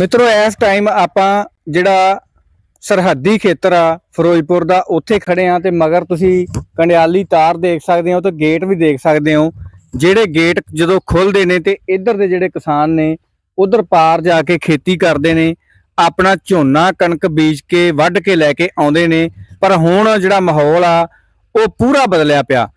ਮਿੱਤਰੋ, ਇਸ ਟਾਈਮ ਆਪਾਂ ਜਿਹੜਾ ਸਰਹੱਦੀ ਖੇਤਰ ਆ, ਫਿਰੋਜ਼ਪੁਰ ਦਾ, ਉੱਥੇ ਖੜੇ ਆ ਤੇ ਮਗਰ ਤੁਸੀਂ ਕੰਡਿਆਲੀ ਤਾਰ ਦੇਖ ਸਕਦੇ ਹੋ ਤੇ ਗੇਟ ਵੀ ਦੇਖ ਸਕਦੇ ਹੋ। ਜਿਹੜੇ ਗੇਟ ਜਦੋਂ ਖੁੱਲਦੇ ਨੇ ਤੇ ਇੱਧਰ ਦੇ ਜਿਹੜੇ ਕਿਸਾਨ ਨੇ, ਉਧਰ ਪਾਰ ਜਾ ਕੇ ਖੇਤੀ ਕਰਦੇ ਨੇ, ਆਪਣਾ ਝੋਨਾ ਕਣਕ ਬੀਜ ਕੇ, ਵੱਢ ਕੇ ਲੈ ਕੇ ਆਉਂਦੇ ਨੇ, ਪਰ ਹੁਣ ਜਿਹੜਾ ਮਾਹੌਲ ਆ, ਉਹ ਪੂਰਾ ਬਦਲਿਆ ਪਿਆ।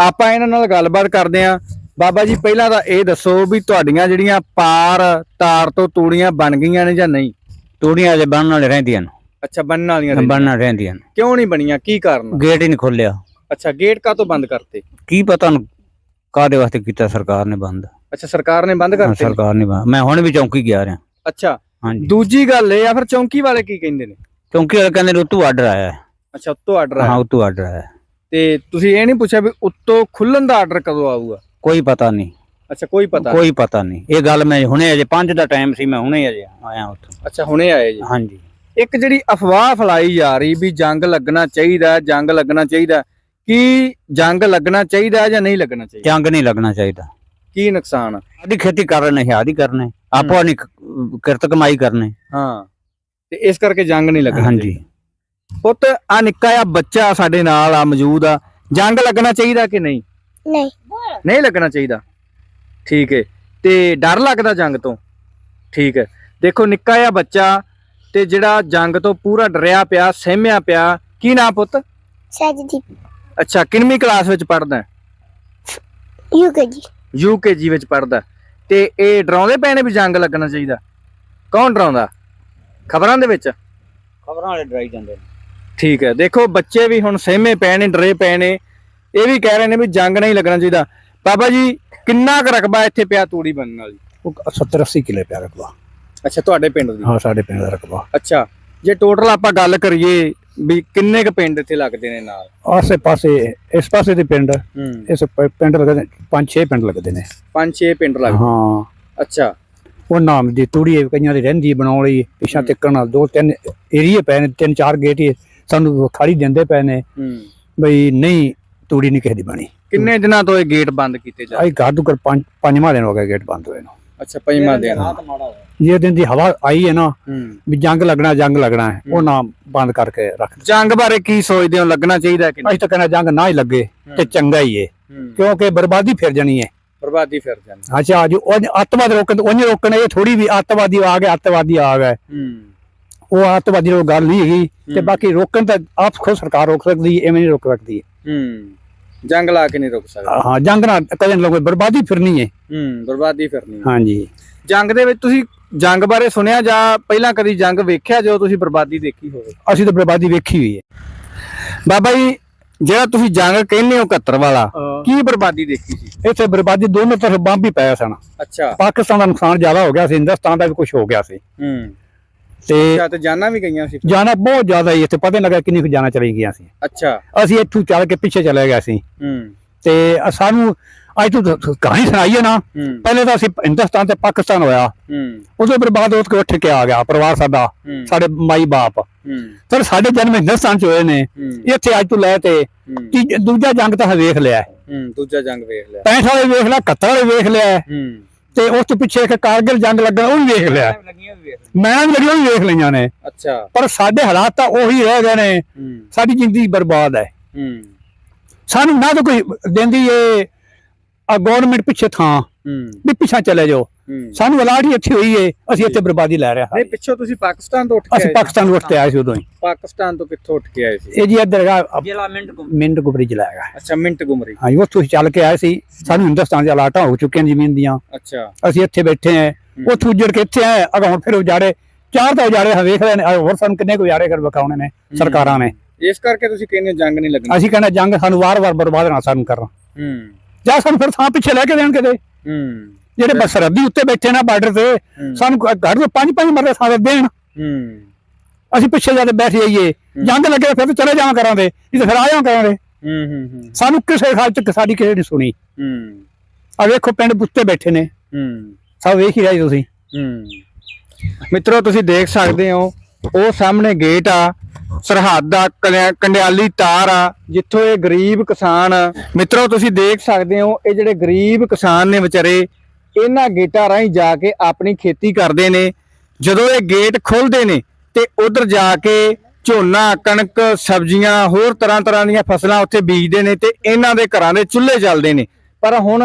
ਆਪਾਂ ਇਹਨਾਂ ਨਾਲ ਗੱਲਬਾਤ ਕਰਦੇ ਆ ਬਾਬਾ ਜੀ ਪਹਿਲਾਂ ਤਾਂ ਇਹ ਦੱਸੋ ਵੀ ਤੁਹਾਡੀਆਂ ਜਿਹੜੀਆਂ ਪਾਰ ਤਾਰ ਤੋਂ ਤੂੜੀਆਂ ਬਣ ਗਈਆਂ ਨੇ ਜਾਂ ਨਹੀਂ? ਤੂੜੀਆਂ ਅਜੇ ਬਣਨ ਵਾਲੇ ਰਹਿੰਦੀਆਂ ਨੇ। ਅੱਛਾ ਬਣਨ ਵਾਲੀਆਂ ਨੇ। ਬਣਨ ਰਹਿੰਦੀਆਂ ਨੇ। ਕਿਉਂ ਨਹੀਂ ਬਣੀਆਂ? ਕੀ ਕਾਰਨ? ਗੇਟ ਹੀ ਨਹੀਂ ਖੋਲਿਆ ਅੱਛਾ ਗੇਟ ਕਾਹਤੋਂ ਬੰਦ ਕਰਤੇ? ਕੀ ਪਤਾ ਨੂੰ ਕਾਦੇ ਵਾਸਤੇ ਕੀਤਾ ਸਰਕਾਰ ਨੇ ਬੰਦ। ਅੱਛਾ ਸਰਕਾਰ ਨੇ ਬੰਦ ਹਾਂ, ਕਰਤੇ? ਸਰਕਾਰ ਨੇ ਬੰਦ। ਮੈਂ ਹੁਣ ਵੀ ਚੌਂਕੀ ਗਿਆ ਰਿਹਾ। ਅੱਛਾ ਹਾਂਜੀ। ਦੂਜੀ ਗੱਲ ਇਹ ਆ ਫਿਰ ਚੌਂਕੀ ਵਾਲੇ ਕੀ ਕਹਿੰਦੇ ਨੇ? ਚੌਂਕੀ ਵਾਲੇ ਕਹਿੰਦੇ ਨੇ ਉਤੋਂ ਆਰਡਰ ਆਇਆ। ਹੈ। ਅੱਛਾ ਉੱਤੋਂ ਆਰਡਰ ਹਾਂ ਆ ਉਤੋਂ ਆਰਡਰ ਆਇਆ। ਹੈ। ਤੇ ਤੁਸੀਂ ਇਹ ਨਹੀਂ ਪੁੱਛਿਆ ਵੀ ਉੱਤੋਂ ਖੁੱਲਣ ਦਾ ਆਰਡਰ ਕਦੋਂ ਆਊਗਾ? ਕੋਈ ਪਤਾ ਨਹੀਂ। ਅੱਛਾ ਕੋਈ ਪਤਾ ਕੋਈ ਪਤਾ ਨਹੀਂ। ਇਹ ਗੱਲ ਮੈਂ ਹੁਣੇ ਅਜੇ 5 ਦਾ ਟਾਈਮ ਸੀ ਮੈਂ ਹੁਣੇ ਅਜੇ ਆਇਆ ਉੱਥੋਂ। ਅੱਛਾ ਹੁਣੇ ਆਏ ਜੀ? ਹਾਂਜੀ। ਇੱਕ ਜਿਹੜੀ ਅਫਵਾਹ ਫੈਲਾਈ ਜਾ ਰਹੀ ਵੀ ਜੰਗ ਲੱਗਣਾ ਚਾਹੀਦਾ ਹੈ, ਜੰਗ ਲੱਗਣਾ ਚਾਹੀਦਾ। ਕੀ ਜੰਗ ਲੱਗਣਾ ਚਾਹੀਦਾ ਹੈ ਜਾਂ ਨਹੀਂ ਲੱਗਣਾ ਚਾਹੀਦਾ? ਜੰਗ ਨਹੀਂ ਲੱਗਣਾ ਚਾਹੀਦਾ। ਕੀ ਨੁਕਸਾਨ ਆ? ਆਦੀ ਖੇਤੀ ਕਰ ਰਹੇ ਨੇ ਆਦੀ ਕਰਨੇ। ਆਪੋ ਨਹੀਂ ਕਿਰਤ ਕਮਾਈ ਕਰਨੇ। ਹਾਂ ਤੇ ਇਸ ਕਰਕੇ ਜੰਗ ਨਹੀਂ ਲੱਗਣਾ ਹਾਂਜੀ। ਪੁੱਤ ਆ ਨਿੱਕਾ ਜਿਹਾ ਬੱਚਾ ਸਾਡੇ ਨਾਲ ਆ ਮੌਜੂਦ ਆ। ਜੰਗ ਲੱਗਣਾ ਚਾਹੀਦਾ ਕਿ ਨਹੀਂ? ਨਹੀਂ। ਨਹੀਂ ਲੱਗਣਾ ਚਾਹੀਦਾ। ਠੀਕ ਹੈ ਤੇ ਡਰ ਲੱਗਦਾ ਜੰਗ ਤੋਂ। ਠੀਕ ਹੈ ਦੇਖੋ ਨਿੱਕਾ ਜਿਹਾ ਬੱਚਾ ਤੇ ਜਿਹੜਾ ਜੰਗ ਤੋਂ ਪੂਰਾ ਡਰਿਆ ਪਿਆ ਸਹਿਮਿਆ ਪਿਆ ਕੀ ਨਾਂ ਪੁੱਤ? ਸਜਦੀਪ ਅੱਛਾ ਕਿੰਨਵੀਂ ਕਲਾਸ ਵਿੱਚ ਪੜਦਾ ਯੂਕੇਜੀ ਯੂਕੇਜੀ ਵਿੱਚ ਪੜਦਾ ਤੇ ਇਹ ਡਰਾਉਂਦੇ ਨੇ ਵੀ ਜੰਗ ਲੱਗਣਾ ਚਾਹੀਦਾ? ਕੌਣ ਡਰਾਉਂਦਾ? ਖਬਰਾਂ ਦੇ ਵਿੱਚ? ਖਬਰਾਂ ਵਾਲੇ ਡਰਾਈ ਜਾਂਦੇ ਨੇ। ਠੀਕ ਹੈ ਦੇਖੋ ਬੱਚੇ ਵੀ ਹੁਣ ਸਹਿਮੇ ਪਏ ਨੇ ਡਰੇ ਪਏ ਨੇ। ਇਹ ਵੀ ਕਹਿ ਰਹੇ ਨੇ ਵੀ ਜੰਗ ਨਹੀਂ ਲੱਗਣਾ ਚਾਹੀਦਾ। ਬਾਬਾ ਜੀ ਕਿੰਨਾ ਕੁ ਰਕਬਾ ਇੱਥੇ ਪਿਆ ਤੂੜੀ ਬਣਨ ਵਾਲੀ? ਉਹ 70 80 ਕਿਲੇ ਪਿਆ ਰਕਬਾ। ਅੱਛਾ ਤੁਹਾਡੇ ਪਿੰਡ ਦੀ? ਹਾਂ ਸਾਡੇ ਪਿੰਡ ਦਾ ਰਕਬਾ। ਅੱਛਾ ਜੇ ਟੋਟਲ ਆਪਾਂ ਗੱਲ ਕਰੀਏ ਵੀ ਕਿੰਨੇ ਕ ਪਿੰਡ ਇੱਥੇ ਲੱਗਦੇ ਨੇ ਨਾਲ? ਆਸੇ ਪਾਸੇ ਇਸ ਪਾਸੇ ਦੇ ਪਿੰਡ ਇਸ ਪਿੰਡ ਲੱਗਦੇ ਪੰਜ ਛੇ ਪਿੰਡ ਲੱਗਦੇ ਨੇ। ਪੰਜ ਛੇ ਪਿੰਡ ਲੱਗਦੇ ਹਾਂ। ਅੱਛਾ। ਉਹ ਨਾਮ ਦੀ ਤੂੜੀ ਹੈ, ਕਈਆਂ ਦੀ ਰਹਿੰਦੀ ਬਣਾਉਣ ਲਈ ਪਿਛਾ। ਤਿੱਕਣ ਨਾਲ ਦੋ ਤਿੰਨ ਏਰੀਏ ਪਏ ਨੇ ਤਿੰਨ ਚਾਰ ਗੇਟ ਸਾਨੂੰ ਖਾਲੀ ਦਿੰਦੇ ਪਏ ਨੇ। ਹੂੰ। ਬਈ ਨਹੀਂ ਤੂੜੀ ਨਹੀਂ ਕਿਸੇ ਦੀ ਬਣੀ। ਕਿੰਨੇ ਦਿਨਾਂ ਤੋਂ ਇਹ ਗੇਟ ਬੰਦ ਕੀਤੇ ਜਾ ਆਈ ਘਰ ਦੁਕਰ ਪੰਜ ਪੰਜਵਾਂ ਦਿਨ ਹੋ ਗਿਆ ਗੇਟ ਬੰਦ ਹੋਏ ਨੂੰ। ਅੱਛਾ ਪੰਜਵਾਂ ਦਿਨ ਜੇ ਦਿਨ ਦੀ ਹਵਾ ਆਈ ਹੈ ਨਾ ਵੀ ਜੰਗ ਲੱਗਣਾ ਜੰਗ ਲੱਗਣਾ ਹੈ, ਉਹ ਨਾਮ ਬੰਦ ਕਰਕੇ ਰੱਖ ਜੰਗ ਬਾਰੇ ਕੀ ਸੋਚਦੇ ਹੋ? ਲੱਗਣਾ ਚਾਹੀਦਾ ਕਿ ਅਸੀਂ ਤਾਂ ਕਹਿੰਦੇ ਜੰਗ ਨਾ ਹੀ ਲੱਗੇ ਤੇ ਚੰਗਾ ਹੀ ਹੂੰ, ਕਿਉਂਕਿ ਬਰਬਾਦੀ ਫਿਰ ਜਾਣੀ ਹੈ। ਬਰਬਾਦੀ ਫਿਰ ਜਾਂਦੀ ਅੱਛਾ ਅੱਜ ਉਹ ਅੱਤਵਾਦ ਰੋਕਣ ਉਹਨੇ ਰੋਕਣ ਇਹ ਥੋੜੀ ਵੀ ਅੱਤਵਾਦੀ ਆ ਗਏ ਅੱਤਵਾਦੀ ਆ ਹੂੰ। ਉਹ ਅੱਤਵਾਦੀ ਨੂੰ ਗੱਲ ਨਹੀਂ ਹੈਗੀ ਤੇ। ਬਾਕੀ ਰੋਕਣ ਤਾਂ ਆਪ ਖੁਦ ਸਰਕਾਰ ਰੋਕ ਸਕਦੀ ਐਵੇਂ ਨਹੀਂ ਰੋਕ ਸਕਦੀ। ਹੂੰ। ਜੰਗ ਲਾ ਕੇ ਨਹੀਂ ਰੁਕ ਸਕਦਾ। ਹਾਂ ਜੰਗ ਨਾਲ ਕਦੇ ਲੋਕ ਬਰਬਾਦੀ ਫਿਰਨੀ ਹੈ ਹੂੰ ਬਰਬਾਦੀ ਫਿਰਨੀ ਹਾਂਜੀ। ਜੰਗ ਦੇ ਵਿੱਚ ਤੁਸੀਂ ਜੰਗ ਬਾਰੇ ਸੁਣਿਆ ਜਾਂ ਪਹਿਲਾਂ ਕਦੀ ਜੰਗ ਵੇਖਿਆ ਜਦੋਂ ਤੁਸੀਂ ਬਰਬਾਦੀ ਦੇਖੀ ਹੋਵੇ? ਅਸੀਂ ਤਾਂ ਬਰਬਾਦੀ ਵੇਖੀ ਹੋਈ ਹੈ ਬਾਬਾ ਜੀ ਜਿਹੜਾ ਤੁਸੀਂ ਜੰਗ ਕਹਿੰਦੇ ਹੋ 71 ਵਾਲਾ ਕੀ ਬਰਬਾਦੀ ਦੇਖੀ ਸੀ? ਇੱਥੇ ਬਰਬਾਦੀ ਦੋਨੋਂ ਤਰਫ ਬੰਬ ਹੀ ਪਏ ਸਨ। ਅੱਛਾ। ਪਾਕਿਸਤਾਨ ਦਾ ਨੁਕਸਾਨ ਜ਼ਿਆਦਾ ਹੋ ਗਿਆ ਸੀ ਹਿੰਦੁਸਤਾਨ ਦਾ ਵੀ ਕੁਝ ਹੋ ਗਿਆ ਸੀ। ਹੂੰ। ਤੇ ਅੱਛਾ ਤੇ ਜਾਨਾਂ ਵੀ ਗਈਆਂ ਸੀ ਜਾਣਾ ਬਹੁਤ ਜ਼ਿਆਦਾ ਹੀ ਇੱਥੇ ਪਤਾ ਨਹੀਂ ਲੱਗਾ ਕਿੰਨੀ ਕੁ ਜਾਣਾ ਚਲੀ ਗਈਆਂ ਸੀ। ਅੱਛਾ। ਅਸੀਂ ਇੱਥੋਂ ਚੱਲ ਕੇ ਪਿੱਛੇ ਚਲੇ ਗਏ ਸੀ। ਹੂੰ। ਤੇ ਸਾਨੂੰ ਅੱਜ ਤੋਂ ਕਹਾਣੀ ਸੁਣਾਈ ਹੈ ਨਾ? ਹੂੰ। ਪਹਿਲੇ ਤਾਂ ਅਸੀਂ ਹਿੰਦੁਸਤਾਨ ਤੇ ਪਾਕਿਸਤਾਨ ਹੋਇਆ। ਹੂੰ। ਉਦੋਂ ਫਿਰ ਬਾਅਦ ਉੱਠ ਕੇ ਉੱਠ ਕੇ ਆ ਗਿਆ ਪਰਿਵਾਰ ਸਾਡਾ ਹੂੰ। ਸਾਡੇ ਮਾਈ ਬਾਪ। ਹੂੰ। ਪਰ ਸਾਡੇ ਜਨਮ ਹਿੰਦੁਸਤਾਨ ਚ ਹੋਏ ਨੇ। ਹੂੰ। ਇੱਥੇ ਅੱਜ ਤੋਂ ਲੈ ਤੇ ਹੂੰ। ਤੀਜ- ਦੂਜਾ ਜੰਗ ਤਾਂ ਵੇਖ ਲਿਆ। ਹੂੰ ਦੂਜਾ ਜੰਗ ਵੇਖ ਲਿਆ। 65 ਵਾਲੇ ਵੇਖ ਲਿਆ 71 ਵਾਲੇ ਵੇਖ ਲਿਆ। ਹੂੰ। ਤੇ ਉਸ ਤੋਂ ਪਿੱਛੇ ਇੱਕ ਕਾਰਗਿਲ ਜੰਗ ਲੱਗਣਾ ਉਹ ਵੀ ਵੇਖ ਲਿਆ। ਲੱਗੀਆਂ ਮੈਂ ਵੀ ਲੱਗੀ ਉਹ ਵੀ ਵੇਖ ਲਈਆਂ ਨੇ। ਅੱਛਾ। ਪਰ ਸਾਡੇ ਹਾਲਾਤ ਤਾਂ ਉਹੀ ਰਹਿ ਗਏ ਨੇ। ਸਾਡੀ ਜ਼ਿੰਦਗੀ ਬਰਬਾਦ ਹੈ। ਸਾਨੂੰ ਨਾ ਤਾਂ ਕੋਈ ਦਿੰਦੀ ਏ ਆ ਗਵਰਨਮੈਂਟ ਪਿੱਛੇ ਥਾਂ। ਵੀ ਪਿੱਛਾ ਚਲੇ ਜਾਓ। ਸਾਨੂੰ ਅਲਾਟ ਹੀ ਇੱਥੇ ਹੋਈ ਏ ਅਸੀਂ ਇੱਥੇ ਬਰਬਾਦੀ ਲੈ ਰਹੇ। ਹਾਂ ਨਹੀਂ ਪਿੱਛੋਂ ਤੁਸੀਂ ਪਾਕਿਸਤਾਨ ਤੋਂ ਉੱਠ ਕੇ ਅਸੀਂ ਆਏ ਸੀ? ਪਾਕਿਸਤਾਨ ਨੂੰ ਉੱਠ ਕੇ ਆਏ ਸੀ ਉਦੋਂ ਹੀ। ਪਾਕਿਸਤਾਨ ਤੋਂ ਕਿੱਥੋਂ ਉੱਠ ਕੇ ਆਏ ਸੀ? ਇਹ ਜੀ ਇੱਧਰ ਹੈਗਾ ਜ਼ਿਲ੍ਹਾ ਮਿੰਟ ਮਿੰਟ ਗੁਬਰੀ ਜ਼ਿਲ੍ਹਾ ਹੈਗਾ। ਅੱਛਾ ਮਿੰਟ ਗੁਮਰੀ। ਹਾਂ ਉੱਥੋਂ ਅਸੀਂ ਚੱਲ ਕੇ ਆਏ ਸੀ। ਸਾਨੂੰ ਹਿੰਦੁਸਤਾਨ ਦੇ ਅਲਾਟਾਂ ਹੋ ਚੁੱਕੀਆਂ ਜ਼ਮੀਨ ਦੀਆਂ। ਅੱਛਾ। ਅਸੀਂ ਇੱਥੇ ਬੈਠੇ ਆਂ। ਉੱਥੋਂ ਉੱਜੜ ਕੇ ਇੱਥੇ ਆਏ। ਅਗਾ ਹੁਣ ਫਿਰ ਉਜਾੜੇ। ਚਾਰ ਤਾਂ ਉਜਾੜੇ ਹਾਂ ਵੇਖ ਰਹੇ ਨੇ ਹੋਰ ਸਾਨੂੰ ਕਿੰਨੇ ਕੁ ਉਜਾੜੇ ਕਰ ਵਿਖਾਉਣੇ ਨੇ ਸਰਕਾਰਾਂ ਨੇ। ਇਸ ਕਰਕੇ ਤੁਸੀਂ ਕਹਿੰਦੇ ਜੰਗ ਨਹੀਂ ਲੱਗਣੀ। ਅਸੀਂ ਕਹਿੰਦੇ ਜੰਗ ਸਾਨੂੰ ਵਾਰ-ਵਾਰ ਬਰਬਾਦ ਨਾ ਸਾਨੂੰ ਕਰਨਾ ਹੂੰ। ਜਾਂ ਸਾਨੂੰ ਫਿਰ ਥਾਂ ਪਿੱਛੇ ਲੈ ਕੇ ਦੇਣ ਕਿਤੇ। ਹੂੰ। ਜਿਹੜੇ ਬਸ ਸਰਹੱਦੀ ਉੱਤੇ ਬੈਠੇ ਨਾ ਬਾਰਡਰ ਤੇ। ਸਾਨੂੰ ਘਰ ਦੇ ਪੰਜ ਪੰਜ ਮਰਲੇ ਦੇ ਦੇਣ। ਹੂੰ। ਅਸੀਂ ਪਿੱਛੇ ਜਾ ਕੇ ਬੈਠ ਜਾਈਏ। ਜੰਗ ਲੱਗੇ ਫਿਰ ਚਲੇ ਜਾਵਾਂ ਕਰਾਂਗੇ। ਇਹ ਫਿਰ ਆ ਜਾਵਾਂ ਕਰਾਂਗੇ। ਹੂੰ ਹੂੰ ਹੂੰ। ਸਾਨੂੰ ਕਿਸੇ ਹਾਲ ਚ ਸਾਡੀ ਕਿਸੇ ਨੇ ਸੁਣੀ। ਹੂੰ। ਆ ਵੇਖੋ ਪਿੰਡ ਉੱਤੇ ਬੈਠੇ ਨੇ। ਹੂੰ। ਸਭ ਵੇਖ ਹੀ ਰਹੇ ਤੁਸੀਂ। ਹੂੰ। ਮਿੱਤਰੋ ਤੁਸੀਂ ਦੇਖ ਸਕਦੇ ਹੋ ਉਹ ਸਾਹਮਣੇ ਗੇਟ ਆ, ਸਰਹੱਦ ਆ ਕੰਡਿਆਲੀ ਤਾਰ ਆ, ਜਿੱਥੋਂ ਇਹ ਗਰੀਬ ਕਿਸਾਨ, ਮਿੱਤਰੋ ਤੁਸੀਂ ਦੇਖ ਸਕਦੇ ਹੋ, ਇਹ ਜਿਹੜੇ ਗਰੀਬ ਕਿਸਾਨ ਨੇ ਵਿਚਾਰੇ, ਇਹਨਾਂ ਗੇਟਾਂ ਰਾਹੀਂ ਜਾ ਕੇ ਆਪਣੀ ਖੇਤੀ ਕਰਦੇ ਨੇ। ਜਦੋਂ ਇਹ ਗੇਟ ਖੁੱਲਦੇ ਨੇ ਤੇ ਉਧਰ ਜਾ ਕੇ ਝੋਨਾ, ਕਣਕ, ਸਬਜ਼ੀਆਂ, ਹੋਰ ਤਰ੍ਹਾਂ ਤਰ੍ਹਾਂ ਦੀਆਂ ਫਸਲਾਂ ਉੱਥੇ ਬੀਜਦੇ ਨੇ ਤੇ ਇਹਨਾਂ ਦੇ ਘਰਾਂ ਦੇ ਚੁੱਲ੍ਹੇ ਚੱਲਦੇ ਨੇ। ਪਰ ਹੁਣ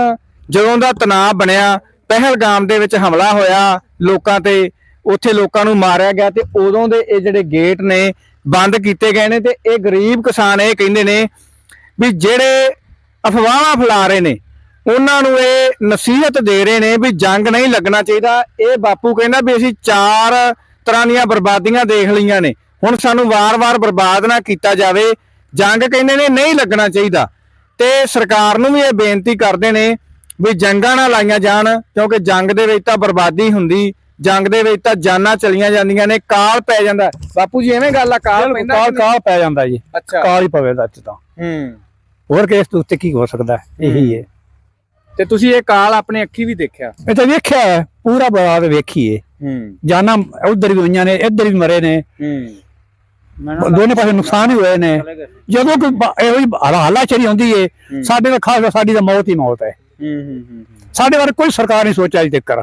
ਜਦੋਂ ਦਾ ਤਣਾਅ ਬਣਿਆ, ਪਹਿਲਗਾਮ ਦੇ ਵਿੱਚ ਹਮਲਾ ਹੋਇਆ ਲੋਕਾਂ ਤੇ ਉੱਥੇ ਲੋਕਾਂ ਨੂੰ ਮਾਰਿਆ ਗਿਆ ਤੇ ਉਦੋਂ ਦੇ ਇਹ ਜਿਹੜੇ ਗੇਟ ਨੇ ਬੰਦ ਕੀਤੇ ਗਏ ਨੇ ਤੇ ਇਹ ਗਰੀਬ ਕਿਸਾਨ ਇਹ ਕਹਿੰਦੇ ਨੇ ਵੀ ਜਿਹੜੇ ਅਫਵਾਹਾਂ ਫੈਲਾ ਰਹੇ ਨੇ, ਉਹਨਾਂ ਨੂੰ ਇਹ ਨਸੀਹਤ ਦੇ ਰਹੇ ਨੇ ਵੀ ਜੰਗ ਨਹੀਂ ਲੱਗਣਾ ਚਾਹੀਦਾ। ਇਹ ਬਾਪੂ ਕਹਿੰਦਾ ਵੀ ਅਸੀਂ ਚਾਰ ਤਰ੍ਹਾਂ ਦੀਆਂ ਬਰਬਾਦੀਆਂ ਦੇਖ ਲਈਆਂ ਨੇ। ਹੁਣ ਸਾਨੂੰ ਵਾਰ-ਵਾਰ ਬਰਬਾਦ ਨਾ ਕੀਤਾ ਜਾਵੇ। ਜੰਗ ਕਹਿੰਦੇ ਨੇ ਨਹੀਂ ਲੱਗਣਾ ਚਾਹੀਦਾ। ਤੇ ਸਰਕਾਰ ਨੂੰ ਵੀ ਇਹ ਬੇਨਤੀ ਕਰਦੇ ਨੇ ਵੀ ਜੰਗਾਂ ਨਾ ਲਾਈਆਂ ਜਾਣ, ਕਿਉਂਕਿ ਜੰਗ ਦੇ ਵਿੱਚ ਤਾਂ ਬਰਬਾਦੀ ਹੁੰਦੀ। ਜੰਗ ਦੇ ਵਿੱਚ ਤਾਂ ਜਾਨਾਂ ਚਲੀਆਂ ਜਾਂਦੀਆਂ ਨੇ ਕਾਲ ਪੈ ਜਾਂਦਾ। ਬਾਪੂ ਜੀ ਐਵੇਂ ਗੱਲ ਆ ਕਾਲ ਪੈਂਦਾ ਕਾਲ ਪੈ ਜਾਂਦਾ ਜੀ। ਕਾਲ ਹੀ ਪਵੇ ਸੱਚ ਤਾਂ। ਹੂੰ। ਹੋਰ ਕੇਸ ਤੋਂ ਉੱਤੇ ਕੀ ਹੋ ਸਕਦਾ? ਹੈ? ਇਹੀ ਹੈ। ਤੇ ਤੁਸੀਂ ਇਹ ਕਾਲ ਆਪਣੇ ਅੱਖੀ ਵੀ ਦੇਖਿਆ? ਇਹ ਤਾਂ ਵੇਖਿਆ ਹੈ, ਪੂਰਾ ਬਰਾਦ ਵੇਖੀਏ ਹੂੰ। ਜਾਨਾਂ ਉਧਰ ਵੀ ਹੋਈਆਂ ਨੇ ਇੱਧਰ ਵੀ ਮਰੇ ਨੇ। ਹੂੰ। ਦੋਨੇ ਪਾਸੇ ਨੁਕਸਾਨ ਹੀ ਹੋਏ ਨੇ। ਜਦੋਂ ਕੋਈ ਇਹੋ ਜਿਹੀ ਹਾਲਾਚਰੀ ਹੁੰਦੀ ਏ ਸਾਡੇ ਦਾ ਖਾਸ ਸਾਡੀ ਤਾਂ ਮੌਤ ਹੀ ਮੌਤ ਹੈ ਹੂੰ ਹੂੰ। ਸਾਡੇ ਬਾਰੇ ਕੋਈ ਸਰਕਾਰ ਨਹੀਂ ਸੋਚਿਆ ਅਜੇ ਤੱਕ।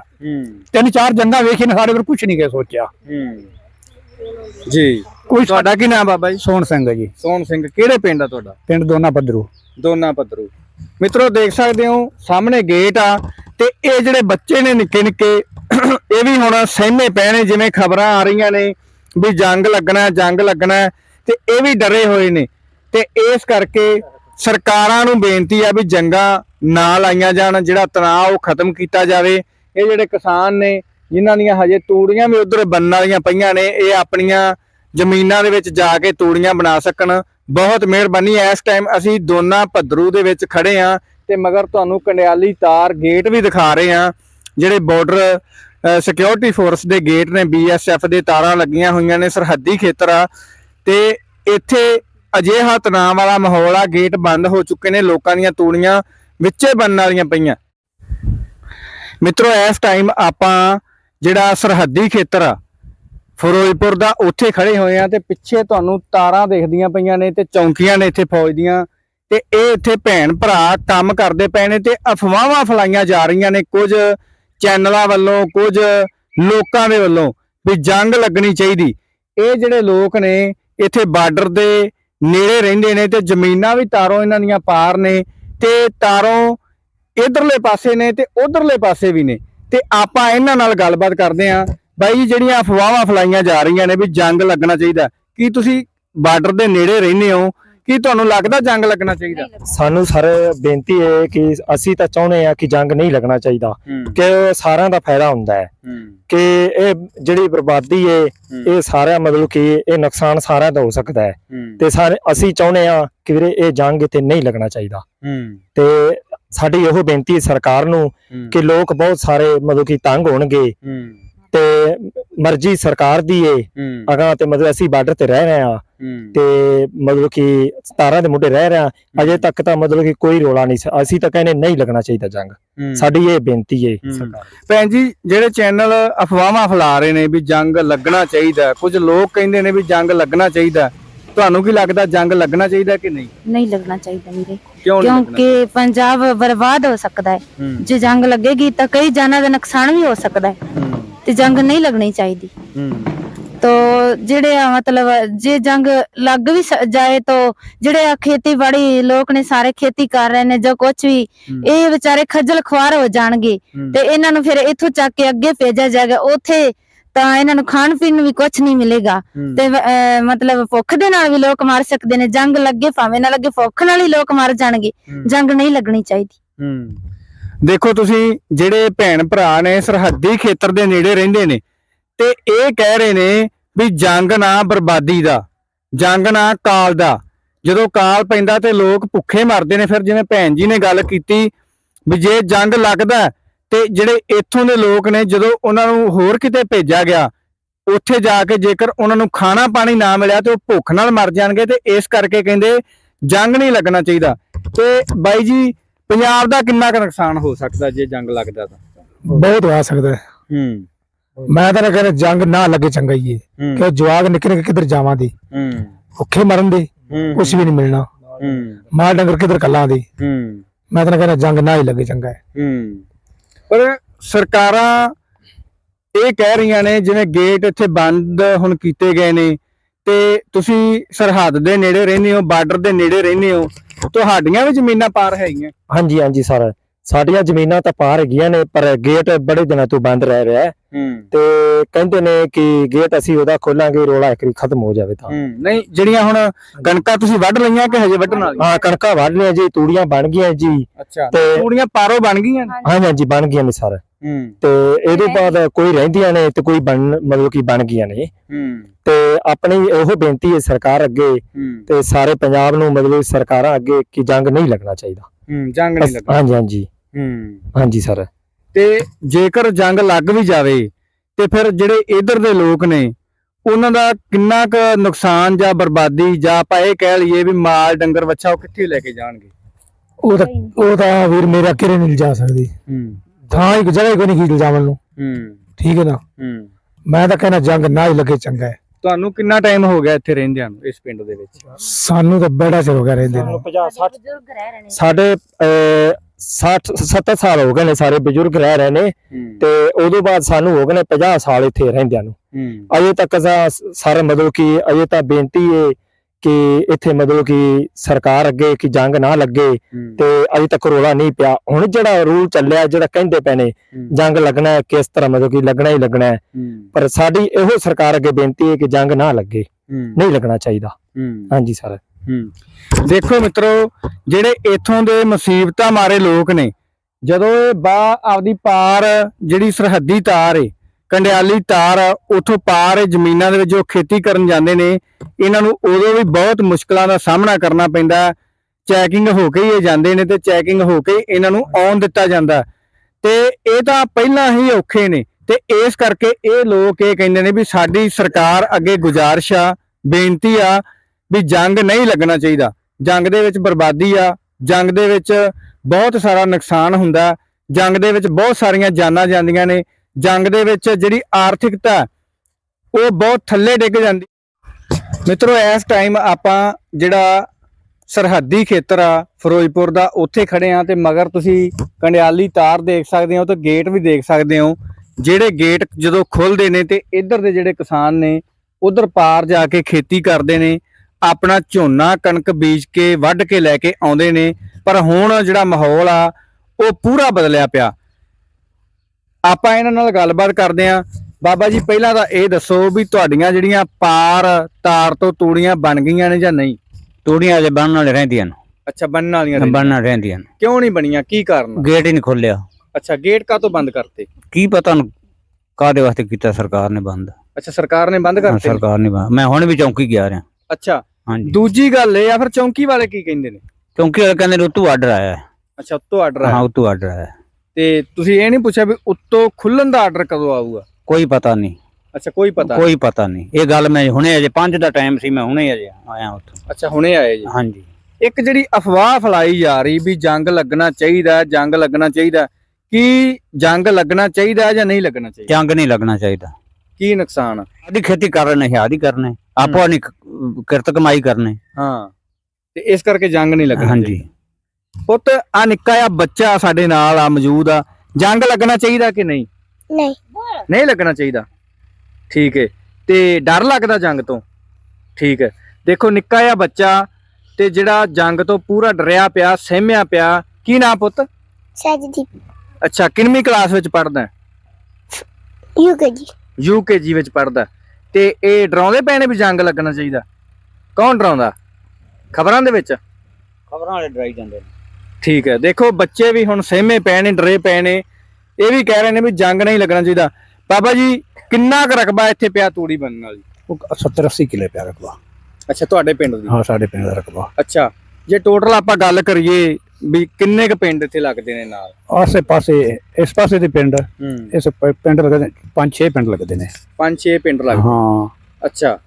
ਤਿੰਨ ਚਾਰ ਜੰਗਾਂ ਵੇਖੀ ਨੇ ਸਾਡੇ ਬਾਰੇ ਕੁਝ ਨਹੀਂ ਕੇ ਸੋਚਿਆ। ਜੀ। ਕੋਈ ਤੁਹਾਡਾ ਕੀ ਨਾਮ ਬਾਬਾ ਜੀ? ਸੋਹਣ ਸਿੰਘ ਹੈ ਜੀ। ਸੋਹਣ ਸਿੰਘ ਕਿਹੜੇ ਪਿੰਡ ਆ ਤੁਹਾਡਾ? ਪਿੰਡ ਦੋਨਾ ਪੱਧਰੂ। ਦੋਨਾ ਪੱਧਰੂ। ਮਿੱਤਰੋ ਦੇਖ ਸਕਦੇ ਹੋ ਸਾਹਮਣੇ ਗੇਟ ਆ ਤੇ ਇਹ ਜਿਹੜੇ ਬੱਚੇ ਨੇ ਨਿੱਕੇ ਨਿੱਕੇ ਇਹ ਵੀ ਹੁਣ ਸਹਿਮੇ ਨੇ ਜਿਵੇਂ ਖਬਰਾਂ ਆ ਰਹੀਆਂ ਨੇ ਵੀ ਜੰਗ ਲੱਗਣਾ ਜੰਗ ਲੱਗਣਾ ਤੇ ਇਹ ਵੀ ਡਰੇ ਹੋਏ ਨੇ। ਤੇ ਇਸ ਕਰਕੇ ਸਰਕਾਰਾਂ ਨੂੰ ਬੇਨਤੀ ਆ ਵੀ ਜੰਗਾਂ ਨਾ ਲਾਈਆਂ ਜਾਣ, ਜਿਹੜਾ ਤਣਾਅ ਉਹ ਖਤਮ ਕੀਤਾ ਜਾਵੇ। ਇਹ ਜਿਹੜੇ ਕਿਸਾਨ ਨੇ, ਜਿਨ੍ਹਾਂ ਦੀਆਂ ਹਜੇ ਤੂੜੀਆਂ ਵੀ ਉਧਰ ਬੰਨਣ ਵਾਲੀਆਂ ਪਈਆਂ ਨੇ, ਇਹ ਆਪਣੀਆਂ ਜ਼ਮੀਨਾਂ ਦੇ ਵਿੱਚ ਜਾ ਕੇ ਤੂੜੀਆਂ ਬਣਾ ਸਕਣ। ਬਹੁਤ ਮਿਹਰਬਾਨੀ ਇਸ ਟਾਈਮ ਅਸੀਂ ਦੋਨਾਂ ਭੱਦਰੂ ਦੇ ਵਿੱਚ ਖੜੇ ਆ ਤੇ ਮਗਰ ਤੁਹਾਨੂੰ ਕੰਡਿਆਲੀ ਤਾਰ ਗੇਟ ਵੀ ਦਿਖਾ ਰਹੇ ਆ, ਜਿਹੜੇ ਬਾਰਡਰ ਸਿਕਿਉਰਿਟੀ ਫੋਰਸ ਦੇ ਗੇਟ ਨੇ ਬੀਐਸਐਫ ਦੇ ਤਾਰਾਂ ਲੱਗੀਆਂ ਹੋਈਆਂ ਨੇ ਸਰਹੱਦੀ ਖੇਤਰ ਆ। ਤੇ ਇੱਥੇ ਅਜਿਹਾ ਤਣਾਅ ਵਾਲਾ ਮਾਹੌਲ ਆ ਗੇਟ ਬੰਦ ਹੋ ਚੁੱਕੇ ਨੇ, ਲੋਕਾਂ ਦੀਆਂ ਤੂੜੀਆਂ ਵਿੱਚੇ ਬੰਨਣ ਵਾਲੀਆਂ ਪਈਆਂ। ਮਿੱਤਰੋ, ਇਸ ਟਾਈਮ ਆਪਾਂ ਜਿਹੜਾ ਸਰਹੱਦੀ ਖੇਤਰ ਆ, ਫਿਰੋਜ਼ਪੁਰ ਦਾ, ਉੱਥੇ ਖੜੇ ਹੋਏ ਆ ਤੇ ਪਿੱਛੇ ਤੁਹਾਨੂੰ ਤਾਰਾਂ ਦੇਖਦੀਆਂ ਪਈਆਂ ਨੇ ਤੇ ਚੌਂਕੀਆਂ ਨੇ ਇੱਥੇ ਫੌਜ ਦੀਆਂ ਤੇ ਇਹ ਇੱਥੇ ਭੈਣ ਭਰਾ ਕੰਮ ਕਰਦੇ ਪਏ ਨੇ ਤੇ ਅਫਵਾਹਾਂ ਫਲਾਈਆਂ ਜਾ ਰਹੀਆਂ ਨੇ ਕੁਝ ਚੈਨਲਾਂ ਵੱਲੋਂ, ਕੁਝ ਲੋਕਾਂ ਦੇ ਵੱਲੋਂ ਵੀ ਜੰਗ ਲੱਗਣੀ ਚਾਹੀਦੀ। ਇਹ ਜਿਹੜੇ ਲੋਕ ਨੇ, ਇੱਥੇ ਬਾਰਡਰ ਦੇ ਨੇੜੇ ਰਹਿੰਦੇ ਨੇ ਤੇ ਜ਼ਮੀਨਾਂ ਵੀ ਤਾਰੋਂ ਇਹਨਾਂ ਦੀਆਂ ਪਾਰ ਨੇ ਤੇ ਤਾਰੋਂ ਇਧਰਲੇ ਪਾਸੇ ਨੇ ਤੇ ਉਧਰਲੇ ਪਾਸੇ ਵੀ ਨੇ। ਤੇ ਆਪਾਂ ਇਹਨਾਂ ਨਾਲ ਗੱਲਬਾਤ ਕਰਦੇ ਆਂ ਬਾਈ ਜੀ, ਜਿਹੜੀਆਂ ਅਫਵਾਹਾਂ ਫਲਾਈਆਂ ਜਾ ਰਹੀਆਂ ਨੇ ਵੀ ਜੰਗ ਲੱਗਣਾ ਚਾਹੀਦਾ, ਕੀ ਤੁਸੀਂ ਬਾਰਡਰ ਦੇ ਨੇੜੇ ਰਹਿੰਦੇ ਹੋ? ਕੀ ਤੁਹਾਨੂੰ ਲੱਗਦਾ ਜੰਗ ਲੱਗਣਾ ਚਾਹੀਦਾ? ਸਾਨੂੰ ਸਰ ਬੇਨਤੀ ਹੈ ਕਿ ਅਸੀਂ ਤਾਂ ਚਾਹੁੰਦੇ ਆ ਕਿ ਜੰਗ ਨਹੀਂ ਲੱਗਣਾ ਚਾਹੀਦਾ। ਕਿ ਸਾਰਿਆਂ ਦਾ ਫਾਇਦਾ ਹੁੰਦਾ ਹੈ। ਕਿ ਇਹ ਜਿਹੜੀ ਬਰਬਾਦੀ ਹੈ ਇਹ ਸਾਰਿਆਂ ਮਤਲਬ ਕਿ ਇਹ ਨੁਕਸਾਨ ਸਾਰਿਆਂ ਦਾ ਹੋ ਸਕਦਾ ਹੈ। ਤੇ ਸਾਰੇ ਅਸੀਂ ਚਾਹੁੰਦੇ ਆ ਕਿ ਵੀਰੇ ਇਹ ਜੰਗ ਇੱਥੇ ਨਹੀਂ ਲੱਗਣਾ ਚਾਹੀਦਾ। ਤੇ ਸਾਡੀ ਇਹੋ ਬੇਨਤੀ ਹੈ ਸਰਕਾਰ ਨੂੰ ਕਿ ਲੋਕ ਬਹੁਤ ਸਾਰੇ ਮਤਲਬ ਕਿ ਤੰਗ ਹੋਣਗੇ। ਤੇ ਮਰਜ਼ੀ ਸਰਕਾਰ ਦੀ ਏ। ਅਗਾ ਤੇ ਮਤਲਬ ਅਸੀਂ ਬਾਰਡਰ ਤੇ ਰਹਿ ਰਹੇ ਆ ਤੇ ਮਤਲਬ ਕਿ 17 ਦੇ ਮੁੰਡੇ ਰਹਿ ਰਹੇ ਆ ਅਜੇ ਤੱਕ ਤਾਂ ਮਤਲਬ ਕਿ ਕੋਈ ਰੋਲਾ ਨਹੀਂ। ਅਸੀਂ ਤਾਂ ਕਹਿੰਦੇ ਨਹੀਂ ਲੱਗਣਾ ਚਾਹੀਦਾ ਜੰਗ। ਸਾਡੀ ਇਹ ਬੇਨਤੀ ਹੈ। ਭੈਣ ਜੀ ਜਿਹੜੇ ਚੈਨਲ ਅਫਵਾਹਾਂ ਫੈਲਾ ਰਹੇ ਨੇ ਵੀ ਜੰਗ ਲੱਗਣਾ ਚਾਹੀਦਾ ਕੁਝ ਲੋਕ ਕਹਿੰਦੇ ਨੇ ਵੀ ਜੰਗ ਲੱਗਣਾ ਚਾਹੀਦਾ। ਤੁਹਾਨੂੰ ਕੀ ਲੱਗਦਾ ਜੰਗ ਲੱਗਣਾ ਚਾਹੀਦਾ ਕਿ ਨਹੀਂ? ਨਹੀਂ ਲੱਗਣਾ ਚਾਹੀਦਾ ਵੀਰੇ। ਕਿਉਂਕਿ ਪੰਜਾਬ ਬਰਬਾਦ ਹੋ ਸਕਦਾ ਹੈ। ਜੇ ਜੰਗ ਲੱਗੇਗੀ ਤਾਂ ਕਈ ਜਾਨਾਂ ਦਾ ਨੁਕਸਾਨ ਵੀ ਹੋ ਸਕਦਾ ਹੈ। ਹੂੰ। ਤੇ ਜੰਗ ਨਹੀਂ ਲੱਗਣੀ ਚਾਹੀਦੀ। ਤੋ ਜਿਹੜੇ ਆ ਮਤਲਬ ਜੇ ਜੰਗ ਲੱਗ ਵੀ ਸ- ਜਾਏ ਤਾਂ ਜਿਹੜੇ ਆ ਖੇਤੀਬਾੜੀ ਲੋਕ ਨੇ ਸਾਰੇ ਖੇਤੀ ਕਰ ਰਹੇ ਨੇ ਜੋ ਕੁਝ ਵੀ ਹੂੰ। ਇਹ ਵਿਚਾਰੇ ਖੱਜਲ ਖੁਆਰ ਹੋ ਜਾਣਗੇ ਹੂੰ। ਤੇ ਇਹਨਾਂ ਨੂੰ ਫਿਰ ਇੱਥੋਂ ਚੱਕ ਕੇ ਅੱਗੇ ਭੇਜਿਆ ਜਾਏਗਾ ਉੱਥੇ ਤਾਂ ਇਹਨਾਂ ਨੂੰ ਖਾਣ ਪੀਣ ਨੂੰ ਵੀ ਕੁਝ ਨਹੀਂ ਮਿਲੇਗਾ ਹੂੰ। ਤੇ ਅਹ, ਮਤਲਬ ਭੁੱਖ ਦੇ ਨਾਲ ਵੀ ਲੋਕ ਮਰ ਸਕਦੇ ਨੇ ਜੰਗ ਲੱਗੇ ਭਾਵੇਂ ਨਾ ਲੱਗੇ ਭੁੱਖ ਨਾਲ ਹੀ ਲੋਕ ਮਰ ਜਾਣਗੇ। ਜੰਗ ਨਹੀਂ ਲੱਗਣੀ ਚਾਹੀਦੀ ਦੇਖੋ ਤੁਸੀਂ ਜਿਹੜੇ ਭੈਣ ਭਰਾ ਨੇ ਸਰਹੱਦੀ ਖੇਤਰ ਦੇ ਨੇੜੇ ਰਹਿੰਦੇ ਨੇ ਤੇ ਇਹ ਕਹਿ ਰਹੇ ਨੇ ਵੀ ਜੰਗ ਨਾ ਬਰਬਾਦੀ ਦਾ ਜੰਗ ਨਾ ਕਾਲ ਦਾ। ਜਦੋਂ ਕਾਲ ਪੈਂਦਾ ਤੇ ਲੋਕ ਭੁੱਖੇ ਮਰਦੇ ਨੇ ਫਿਰ ਜਿਵੇਂ ਭੈਣ ਜੀ ਨੇ ਗੱਲ ਕੀਤੀ ਵੀ ਜੇ ਜੰਗ ਲੱਗਦਾ ਤੇ ਜਿਹੜੇ ਇੱਥੋਂ ਦੇ ਲੋਕ ਨੇ ਜਦੋਂ ਉਹਨਾਂ ਨੂੰ ਹੋਰ ਕਿਤੇ ਭੇਜਿਆ ਗਿਆ ਉੱਥੇ ਜਾ ਕੇ ਜੇਕਰ ਉਹਨਾਂ ਨੂੰ ਖਾਣਾ ਪਾਣੀ ਨਾ ਮਿਲਿਆ ਤੇ ਉਹ ਭੁੱਖ ਨਾਲ ਮਰ ਜਾਣਗੇ ਤੇ ਇਸ ਕਰਕੇ ਕਹਿੰਦੇ ਜੰਗ ਨਹੀਂ ਲੱਗਣਾ ਚਾਹੀਦਾ। ਤੇ ਬਾਈ ਜੀ ਪੰਜਾਬ ਦਾ ਕਿੰਨਾ ਕੁ ਨੁਕਸਾਨ ਹੋ ਸਕਦਾ ਜੇ ਜੰਗ ਲੱਗਦਾ ਤਾਂ? ਬਹੁਤ ਹੋ ਸਕਦਾ। ਹੈ। ਮੈਂ ਤਾਂ ਕਹਿੰਦਾ ਜੰਗ ਨਾ ਲੱਗੇ ਚੰਗਾ ਹੀ ਹੂੰ। ਕਿ ਜਵਾਗ ਨਿੱਕੇ ਨਿੱਕੇ ਕਿੱਧਰ ਜਾਵਾਂ ਦੀ? ਹੂੰ। ਭੁੱਖੇ ਮਰਨ ਦੇ ਕੁਝ ਵੀ ਨਹੀਂ ਮਿਲਣਾ। ਹੂੰ। ਮਾਲ ਡੰਗਰ ਕਿੱਧਰ ਕੱਲਾਂ ਦੀ? ਹੂੰ। ਮੈਂ ਤਾਂ ਕਹਿੰਦਾ ਜੰਗ ਨਾ ਹੀ ਲੱਗੇ ਚੰਗਾ ਹੈ ਹੂੰ। ਪਰ ਸਰਕਾਰਾਂ ਇਹ ਕਹਿ ਰਹੀਆਂ ਨੇ ਜਿਵੇਂ ਗੇਟ ਇੱਥੇ ਬੰਦ ਹੁਣ ਕੀਤੇ ਗਏ ਨੇ ਤੇ ਤੁਸੀਂ ਸਰਹੱਦ ਦੇ ਨੇੜੇ ਰਹਿੰਦੇ ਹੋ ਬਾਰਡਰ ਦੇ ਨੇੜੇ ਰਹਿੰਦੇ ਹੋ ਤੁਹਾਡੀਆਂ ਵੀ ਜ਼ਮੀਨਾਂ ਪਾਰ ਹੈਗੀਆਂ? ਹਾਂਜੀ ਹਾਂਜੀ ਸਰ। ਸਾਡੀਆਂ ਜ਼ਮੀਨਾਂ ਤਾਂ ਪਾਰ ਹੈਗੀਆਂ ਨੇ ਪਰ ਗੇਟ ਬੜੇ ਦਿਨਾਂ ਤੋਂ ਬੰਦ ਰਹਿ ਰਿਹਾ ਹੈ। ਹੂੰ। ਤੇ ਕਹਿੰਦੇ ਨੇ ਕਿ ਗੇਟ ਅਸੀਂ ਉਹਦਾ ਖੋਲਾਂਗੇ ਰੋਲਾ ਇੱਕਰੀ ਖਤਮ ਹੋ ਜਾਵੇ ਤਾਂ। ਹੂੰ। ਨਹੀਂ ਜਿਹੜੀਆਂ ਹੁਣ ਕਣਕਾਂ ਤੁਸੀਂ ਵੱਢ ਲਈਆਂ ਕਿ ਹਜੇ ਵੱਢਣ ਵਾਲੀਆਂ? ਹਾਂ ਕਣਕਾਂ ਵੱਢ ਲਿਆ ਜੀ ਤੂੜੀਆਂ ਬਣ ਗਈਆਂ ਜੀ। ਅੱਛਾ। ਤੇ- ਤੂੜੀਆਂ ਪਾਰੋਂ ਬਣ ਗਈਆਂ ਨੇ? ਹਾਂਜੀ ਹਾਂਜੀ ਬਣ ਗਈਆਂ ਨੇ ਸਰ। ਹੂੰ ਤੇ ਇਹਦੇ ਬਾਅਦ ਕੋਈ ਰਹਿੰਦੀਆਂ ਨੇ ਤੇ ਕੋਈ ਬਣ ਮਤਲਬ ਕਿ ਬਣ ਗਈਆਂ ਨੇ। ਹੂੰ। ਤੇ ਆਪਣੀ ਇਹੋ ਬੇਨਤੀ ਹੈ ਸਰਕਾਰ ਅੱਗੇ ਤੇ ਸਾਰੇ ਪੰਜਾਬ ਨੂੰ ਮਤਲਬ ਸਰਕਾਰਾਂ ਅੱਗੇ ਕਿ ਜੰਗ ਨਹੀਂ ਲੱਗਣਾ ਚਾਹੀਦਾ। ਹੂੰ ਜੰਗ ਨਹੀਂ ਲੱਗਾ ਹਾਂਜੀ ਹਾਂਜੀ। ਹੂੰ। ਹਾਂਜੀ ਸਰ। ਤੇ ਜੇਕਰ ਜੰਗ ਲੱਗ ਵੀ ਜਾਵੇ ਤੇ ਫਿਰ ਜਿਹੜੇ ਇਧਰ ਦੇ ਲੋਕ ਨੇ ਉਹਨਾਂ ਦਾ ਕਿੰਨਾ ਕੁ ਨੁਕਸਾਨ ਜਾਂ ਬਰਬਾਦੀ ਜਾਂ ਆਪਾਂ ਇਹ ਕਹਿ ਲਈਏ ਵੀ ਮਾਲ ਡੰਗਰ ਵੱਛਾ ਉਹ ਕਿੱਥੇ ਲੈ ਕੇ ਜਾਣਗੇ? ਉਹ ਤਾਂ ਉਹ ਤਾਂ ਵੀਰ ਮੇਰਾ ਕਿਰੇ ਨਹੀਂ ਜਾ ਸਕਦੀ। ਹੂੰ। ਥਾਂ ਇੱਕ ਜਗ੍ਹਾ ਹੀ ਕੋਈ ਨਹੀਂ ਜਾਵਣ ਨੂੰ। ਹੂੰ। ਠੀਕ ਹੈ ਨਾ? ਹੂੰ। ਮੈਂ ਤਾਂ ਕਹਿੰਦਾ ਜੰਗ ਨਾ ਹੀ ਲੱਗੇ ਚੰਗਾ ਹੈ। ਤੁਹਾਨੂੰ ਕਿੰਨਾ ਟਾਈਮ ਹੋ ਗਿਆ ਇੱਥੇ ਰਹਿੰਦਿਆਂ ਨੂੰ ਇਸ ਪਿੰਡ ਦੇ ਵਿੱਚ? ਸਾਨੂੰ ਤਾਂ ਬੜਾ ਚਿਰ ਹੋ ਗਿਆ ਰਹਿੰਦੇ ਨੂੰ। 50 60 ਸਾਡੇ 60 70 ਸਾਲ ਹੋ ਗਏ ਨੇ ਸਾਰੇ ਬਜ਼ੁਰਗ ਰਹਿ ਰਹੇ ਨੇ। ਤੇ ਉਦੋਂ ਬਾਅਦ ਸਾਨੂੰ ਹੋ ਗਏ ਨੇ 50 ਸਾਲ ਇੱਥੇ ਰਹਿੰਦਿਆਂ ਨੂੰ। ਹੂੰ। ਅਜੇ ਤੱਕ ਸਾਰੇ ਮਤਲਬ ਕਿ ਅਜੇ ਤਾਂ ਬੇਨਤੀ ਹੈ ਕਿ ਇੱਥੇ ਮਤਲਬ ਕਿ ਸਰਕਾਰ ਅੱਗੇ ਕਿ ਜੰਗ ਨਾ ਲੱਗੇ ਤੇ ਅਜੇ ਤੱਕ ਰੋਲਾ ਨਹੀਂ ਪਿਆ। ਹੁਣ ਜਿਹੜਾ ਰੂਲ ਚੱਲਿਆ ਜਿਹੜਾ ਕਹਿੰਦੇ ਪਏ ਨੇ ਜੰਗ ਲੱਗਣਾ ਹੈ ਕਿਸ ਤਰ੍ਹਾਂ ਮਤਲਬ ਕਿ ਲੱਗਣਾ ਹੀ ਲੱਗਣਾ ਹੈ। ਪਰ ਸਾਡੀ ਇਹੋ ਸਰਕਾਰ ਅੱਗੇ ਬੇਨਤੀ ਹੈ ਕਿ ਜੰਗ ਨਾ ਲੱਗੇ। ਨਹੀਂ ਲੱਗਣਾ ਚਾਹੀਦਾ। ਹਾਂਜੀ ਸਰ। ਦੇਖੋ ਮਿੱਤਰੋ ਜਿਹੜੇ ਇਥੋਂ ਦੇ ਮੁਸੀਬਤਾਂ ਮਾਰੇ ਲੋਕ ਨੇ ਜਦੋਂ ਇਹ ਬਾ ਆਪਦੀ ਪਾਰ ਜਿਹੜੀ ਸਰਹੱਦੀ ਤਾਰ ਏ ਕੰਡਿਆਲੀ ਤਾਰ ਆ, ਉੱਥੋਂ ਪਾਰ ਇਹ ਜ਼ਮੀਨਾਂ ਦੇ ਵਿੱਚ ਜੋ ਖੇਤੀ ਕਰਨ ਜਾਂਦੇ ਨੇ ਇਹਨਾਂ ਨੂੰ ਉਦੋਂ ਵੀ ਬਹੁਤ ਮੁਸ਼ਕਲਾਂ ਦਾ ਸਾਹਮਣਾ ਕਰਨਾ ਪੈਂਦਾ ਚੈਕਿੰਗ ਹੋ ਕੇ ਹੀ ਇਹ ਜਾਂਦੇ ਨੇ ਤੇ ਚੈਕਿੰਗ ਹੋ ਕੇ ਇਹਨਾਂ ਨੂੰ ਆਉਣ ਦਿੱਤਾ ਜਾਂਦਾ ਤੇ ਇਹ ਤਾਂ ਪਹਿਲਾਂ ਹੀ ਔਖੇ ਨੇ ਤੇ ਇਸ ਕਰਕੇ ਇਹ ਲੋਕ ਇਹ ਕਹਿੰਦੇ ਨੇ ਵੀ ਸਾਡੀ ਸਰਕਾਰ ਅੱਗੇ ਗੁਜ਼ਾਰਿਸ਼ ਆ ਬੇਨਤੀ ਆ ਵੀ ਜੰਗ ਨਹੀਂ ਲੱਗਣਾ ਚਾਹੀਦਾ। ਜੰਗ ਦੇ ਵਿੱਚ ਬਰਬਾਦੀ ਆ ਜੰਗ ਦੇ ਵਿੱਚ ਬਹੁਤ ਸਾਰਾ ਨੁਕਸਾਨ ਹੁੰਦਾ ਜੰਗ ਦੇ ਵਿੱਚ ਬਹੁਤ ਸਾਰੀਆਂ ਜਾਨਾਂ ਜਾਂਦੀਆਂ ਨੇ। ਜੰਗ ਦੇ ਵਿੱਚ ਜਿਹੜੀ ਆਰਥਿਕਤਾ ਉਹ ਬਹੁਤ ਥੱਲੇ ਡਿੱਗ ਜਾਂਦੀ। ਮਿੱਤਰੋ, ਇਸ ਟਾਈਮ ਆਪਾਂ ਜਿਹੜਾ ਸਰਹੱਦੀ ਖੇਤਰ ਆ, ਫਿਰੋਜ਼ਪੁਰ ਦਾ, ਉੱਥੇ ਖੜੇ ਆ ਤੇ ਮਗਰ ਤੁਸੀਂ ਕੰਡਿਆਲੀ ਤਾਰ ਦੇਖ ਸਕਦੇ ਹੋ ਤੇ ਗੇਟ ਵੀ ਦੇਖ ਸਕਦੇ ਹੋ। ਜਿਹੜੇ ਗੇਟ ਜਦੋਂ ਖੁੱਲਦੇ ਨੇ ਤੇ ਇੱਧਰ ਦੇ ਜਿਹੜੇ ਕਿਸਾਨ ਨੇ, ਉਧਰ ਪਾਰ ਜਾ ਕੇ ਖੇਤੀ ਕਰਦੇ ਨੇ, ਆਪਣਾ ਝੋਨਾ, ਕਣਕ ਬੀਜ ਕੇ, ਵੱਢ ਕੇ ਲੈ ਕੇ ਆਉਂਦੇ ਨੇ। ਪਰ ਹੁਣ ਜਿਹੜਾ ਮਾਹੌਲ ਆ, ਉਹ ਪੂਰਾ ਬਦਲਿਆ ਪਿਆ। ਆਪਾਂ ਇਹਨਾਂ ਨਾਲ ਗੱਲਬਾਤ ਕਰਦੇ ਆਂ ਬਾਬਾ ਜੀ ਪਹਿਲਾਂ ਤਾਂ ਇਹ ਦੱਸੋ ਵੀ ਤੁਹਾਡੀਆਂ ਜਿਹੜੀਆਂ ਪਾਰ ਤਾਰ ਤੋਂ ਤੂੜੀਆਂ ਬਣ ਗਈਆਂ ਨੇ ਜਾਂ ਨਹੀਂ? ਤੂੜੀਆਂ ਅਜੇ ਬਣਨ ਵਾਲੇ ਰਹਿੰਦੀਆਂ ਨੇ। ਅੱਛਾ ਬਣਨ ਵਾਲੀਆਂ। ਬਣਨ ਰਹਿੰਦੀਆਂ ਨੇ। ਕਿਉਂ ਨਹੀਂ ਬਣੀਆਂ? ਕੀ ਕਾਰਨ? ਗੇਟ ਹੀ ਨਹੀਂ ਖੋਲਿਆ ਅੱਛਾ ਗੇਟ ਕਾਹਤੋਂ ਬੰਦ ਕਰਤੇ? ਕੀ ਪਤਾ ਨੂੰ ਕਾਦੇ ਵਾਸਤੇ ਕੀਤਾ ਸਰਕਾਰ ਨੇ ਬੰਦ? ਅੱਛਾ ਸਰਕਾਰ ਨੇ ਬੰਦ ਹਾਂ, ਕਰਤੇ? ਸਰਕਾਰ ਨੇ ਬੰਦ ਮੈਂ ਹੁਣ ਵੀ ਚੌਂਕੀ ਗਿਆ ਰਿਹਾ। ਅੱਛਾ ਹਾਂਜੀ। ਦੂਜੀ ਗੱਲ ਇਹ ਆ ਫਿਰ ਚੌਂਕੀ ਵਾਲੇ ਕੀ ਕਹਿੰਦੇ ਨੇ? ਚੌਂਕੀ ਵਾਲੇ ਕਹਿੰਦੇ ਨੇ ਉਤੋਂ ਆਰਡਰ ਆਇਆ। ਹੈ। ਅੱਛਾ ਉੱਤੋਂ ਆਰਡਰ ਹਾਂ ਆਇਆ ਉਤੋਂ ਆਰਡਰ ਆਇਆ। ਹੈ। ਤੇ ਤੁਸੀਂ ਇਹ ਨਹੀਂ ਪੁੱਛਿਆ ਵੀ ਉੱਤੋਂ ਖੁੱਲਣ ਦਾ ਆਰਡਰ ਕਦੋਂ ਆਊਗਾ? ਕੋਈ ਪਤਾ ਨਹੀਂ। ਅੱਛਾ ਕੋਈ ਪਤਾ ਕੋਈ ਪਤਾ ਨਹੀਂ। ਇਹ ਗੱਲ ਮੈਂ ਹੁਣੇ ਅਜੇ 5 ਦਾ ਟਾਈਮ ਸੀ ਮੈਂ ਹੁਣੇ ਅਜੇ ਆਇਆ ਉੱਥੋਂ। ਅੱਛਾ ਹੁਣੇ ਆਏ ਜੀ। ਹਾਂਜੀ। ਇੱਕ ਜਿਹੜੀ ਅਫਵਾਹ ਫੈਲਾਈ ਜਾ ਰਹੀ ਵੀ ਜੰਗ ਲੱਗਣਾ ਚਾਹੀਦਾ ਜੰਗ ਲੱਗਣਾ ਚਾਹੀਦਾ। ਕੀ ਜੰਗ ਲੱਗਣਾ ਚਾਹੀਦਾ ਜਾਂ ਨਹੀਂ ਲੱਗਣਾ ਚਾਹੀਦਾ? ਜੰਗ ਨਹੀਂ ਲੱਗਣਾ ਚਾਹੀਦਾ। ਕੀ ਨੁਕਸਾਨ? ਆਦੀ ਖੇਤੀ ਕਰ ਰਹੇ ਨੇ ਆਦੀ ਕਰਨੇ। ਆਪੋ ਨਹੀਂ ਕਿਰਤ ਕਮਾਈ ਕਰਨੇ। ਹਾਂ। ਤੇ ਇਸ ਕਰਕੇ ਜੰਗ ਨਹੀਂ ਲੱਗਣਾ ਹਾਂਜੀ। ਪੁੱਤ ਆ ਨਿੱਕਾ ਜਿਹਾ ਬੱਚਾ ਸਾਡੇ ਨਾਲ ਆ ਮੌਜੂਦ ਆ। ਜੰਗ ਲੱਗਣਾ ਚਾਹੀਦਾ ਕਿ ਨਹੀਂ? ਨਹੀਂ। ਨਹੀਂ ਲੱਗਣਾ ਚਾਹੀਦਾ। ਠੀਕ ਹੈ ਤੇ ਡਰ ਲੱਗਦਾ ਜੰਗ ਤੋਂ? ਠੀਕ ਹੈ ਦੇਖੋ ਨਿੱਕਾ ਜਿਹਾ ਬੱਚਾ ਤੇ ਜਿਹੜਾ ਜੰਗ ਤੋਂ ਪੂਰਾ ਡਰਿਆ ਪਿਆ ਸਹਿਮਿਆ ਪਿਆ ਕੀ ਨਾਂ ਪੁੱਤ? ਸਹਿਜਦੀਪ। ਅੱਛਾ ਕਿੰਨਵੀਂ ਕਲਾਸ ਵਿੱਚ ਪੜਦਾ ਯੂਕੇਜੀ ਯੂਕੇਜੀ ਵਿੱਚ ਪੜਦਾ ਤੇ ਇਹ ਡਰਾਉਂਦੇ ਨੇ ਵੀ ਜੰਗ ਲੱਗਣਾ ਚਾਹੀਦਾ? ਕੌਣ ਡਰਾਉਂਦਾ? ਖਬਰਾਂ ਦੇ ਵਿੱਚ? ਖਬਰਾਂ ਵਾਲੇ ਡਰਾਈ ਜਾਂਦੇ ਨੇ। ਠੀਕ ਹੈ। ਦੇਖੋ ਬੱਚੇ ਵੀ ਹੁਣ ਸਹਿਮੇ ਪਏ ਨੇ ਡਰੇ ਪਏ ਨੇ। ਇਹ ਵੀ ਕਹਿ ਰਹੇ ਨੇ ਵੀ ਜੰਗ ਨਹੀਂ ਲੱਗਣਾ ਚਾਹੀਦਾ। ਬਾਬਾ ਜੀ ਕਿੰਨਾ ਕੁ ਰਕਬਾ ਇੱਥੇ ਪਿਆ ਤੂੜੀ ਬਣਨ ਵਾਲੀ ਉਹ 70 80 ਕਿਲੇ ਪਿਆ ਰਕਬਾ। ਅੱਛਾ ਤੁਹਾਡੇ ਪਿੰਡ ਦੀ? ਹਾਂ ਸਾਡੇ ਪਿੰਡ ਦਾ ਰਕਬਾ। ਅੱਛਾ ਜੇ ਟੋਟਲ ਆਪਾਂ ਗੱਲ ਕਰੀਏ ਵੀ ਕਿੰਨੇ ਕੁ ਪਿੰਡ ਇੱਥੇ ਲੱਗਦੇ ਨੇ ਨਾਲ? ਆਸੇ ਪਾਸੇ ਇਸ ਪਾਸੇ ਦੇ ਪਿੰਡ ਇਸ ਪ- ਪਿੰਡ ਲੱਗਦੇ ਪੰਜ ਛੇ ਪਿੰਡ ਲੱਗਦੇ ਨੇ। ਪੰਜ ਛੇ ਪਿੰਡ ਲੱਗਦੇ ਹਾਂ। ਅੱਛਾ।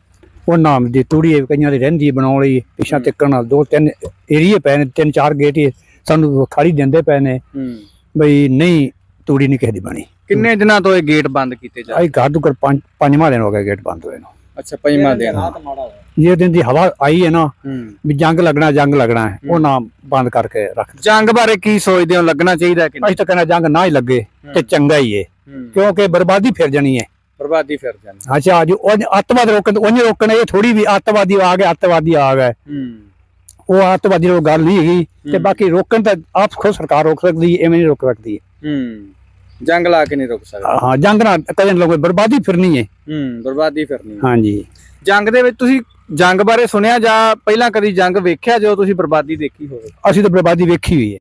ਉਹ ਨਾਮ ਦੀ ਤੂੜੀ ਕਈਆਂ ਦੀ ਰਹਿੰਦੀ ਬਣਾਉਣ ਲਈ ਪਿਛਾ ਤਿੱਕਣ ਨਾਲ ਦੋ ਤਿੰਨ ਏਰੀਏ ਨੇ ਤਿੰਨ ਚਾਰ ਗੇਟ ਹੀ ਸਾਨੂੰ ਖਾਲੀ ਦਿੰਦੇ ਪਏ ਨੇ। ਬਈ ਨਹੀਂ ਤੂੜੀ ਨਹੀਂ ਕਿਸੇ ਦੀ ਬਣੀ। ਕਿੰਨੇ ਦਿਨਾਂ ਤੋਂ ਇਹ ਗੇਟ ਬੰਦ ਕੀਤੇ ਜਾ ਆਈ ਘਰ ਤੋਂ ਪੰਜ ਪੰਜਵਾਂ ਦਿਨ ਹੋ ਗਿਆ ਗੇਟ ਬੰਦ ਹੋਏ ਨੂੰ। ਅੱਛਾ ਪੰਜਵਾਂ ਦਿਨ। ਜੇ ਦਿਨ ਦੀ ਹਵਾ ਆਈ ਹੈ ਨਾ ਵੀ ਜੰਗ ਲੱਗਣਾ ਜੰਗ ਲੱਗਣਾ ਹੈ ਉਹ ਨਾ ਬੰਦ ਕਰਕੇ ਰੱਖ ਜੰਗ ਬਾਰੇ ਕੀ ਸੋਚਦੇ ਹੋ? ਲੱਗਣਾ ਚਾਹੀਦਾ ਕਿ ਨਹੀਂ ਅਸੀਂ ਤਾਂ ਕਹਿੰਦੇ ਜੰਗ ਨਾ ਹੀ ਲੱਗੇ ਤੇ ਚੰਗਾ ਹੀ ਹੈ। ਕਿਉਂਕਿ ਬਰਬਾਦੀ ਫਿਰ ਜਾਣੀ ਹੈ। ਬਰਬਾਦੀ ਫਿਰ ਜਾਂਦੀ ਅੱਛਾ ਅੱਜ ਉਹ ਅੱਤਵਾਦ ਰੋਕਣ ਉਹਨੇ ਰੋਕਣ ਇਹ ਥੋੜੀ ਵੀ ਅੱਤਵਾਦੀ ਆ ਗਏ ਅੱਤਵਾਦੀ ਆ ਗਏ ਹੂੰ। ਉਹ ਅੱਤਵਾਦੀ ਉਹ ਗੱਲ ਨਹੀਂ ਹੈਗੀ ਤੇ। ਬਾਕੀ ਰੋਕਣ ਤਾਂ ਆਪ ਖੁਦ ਸਰਕਾਰ ਰੋਕ ਸਕਦੀ ਹੈ ਐਵੇਂ ਨਹੀਂ ਰੋਕ ਸਕਦੀ ਹੈ। ਹੂੰ। ਜੰਗ ਲਾ ਕੇ ਨਹੀਂ ਰੁਕ ਸਕਦਾ। ਹਾਂ ਜੰਗ ਨਾਲ ਕਦੇ ਲੋਕ ਬਰਬਾਦੀ ਫਿਰਨੀ ਹੈ। ਹੂੰ ਬਰਬਾਦੀ ਫਿਰਨੀ ਹਾਂਜੀ। ਜੰਗ ਦੇ ਵਿੱਚ ਤੁਸੀਂ ਜੰਗ ਬਾਰੇ ਸੁਣਿਆ ਜਾਂ ਪਹਿਲਾਂ ਕਦੀ ਜੰਗ ਵੇਖਿਆ ਜਦੋਂ ਤੁਸੀਂ ਬਰਬਾਦੀ ਦੇਖੀ ਹੋਵੇ? ਅਸੀਂ ਤਾਂ ਬਰਬਾਦੀ ਵੇਖੀ ਹੋਈ ਹੈ।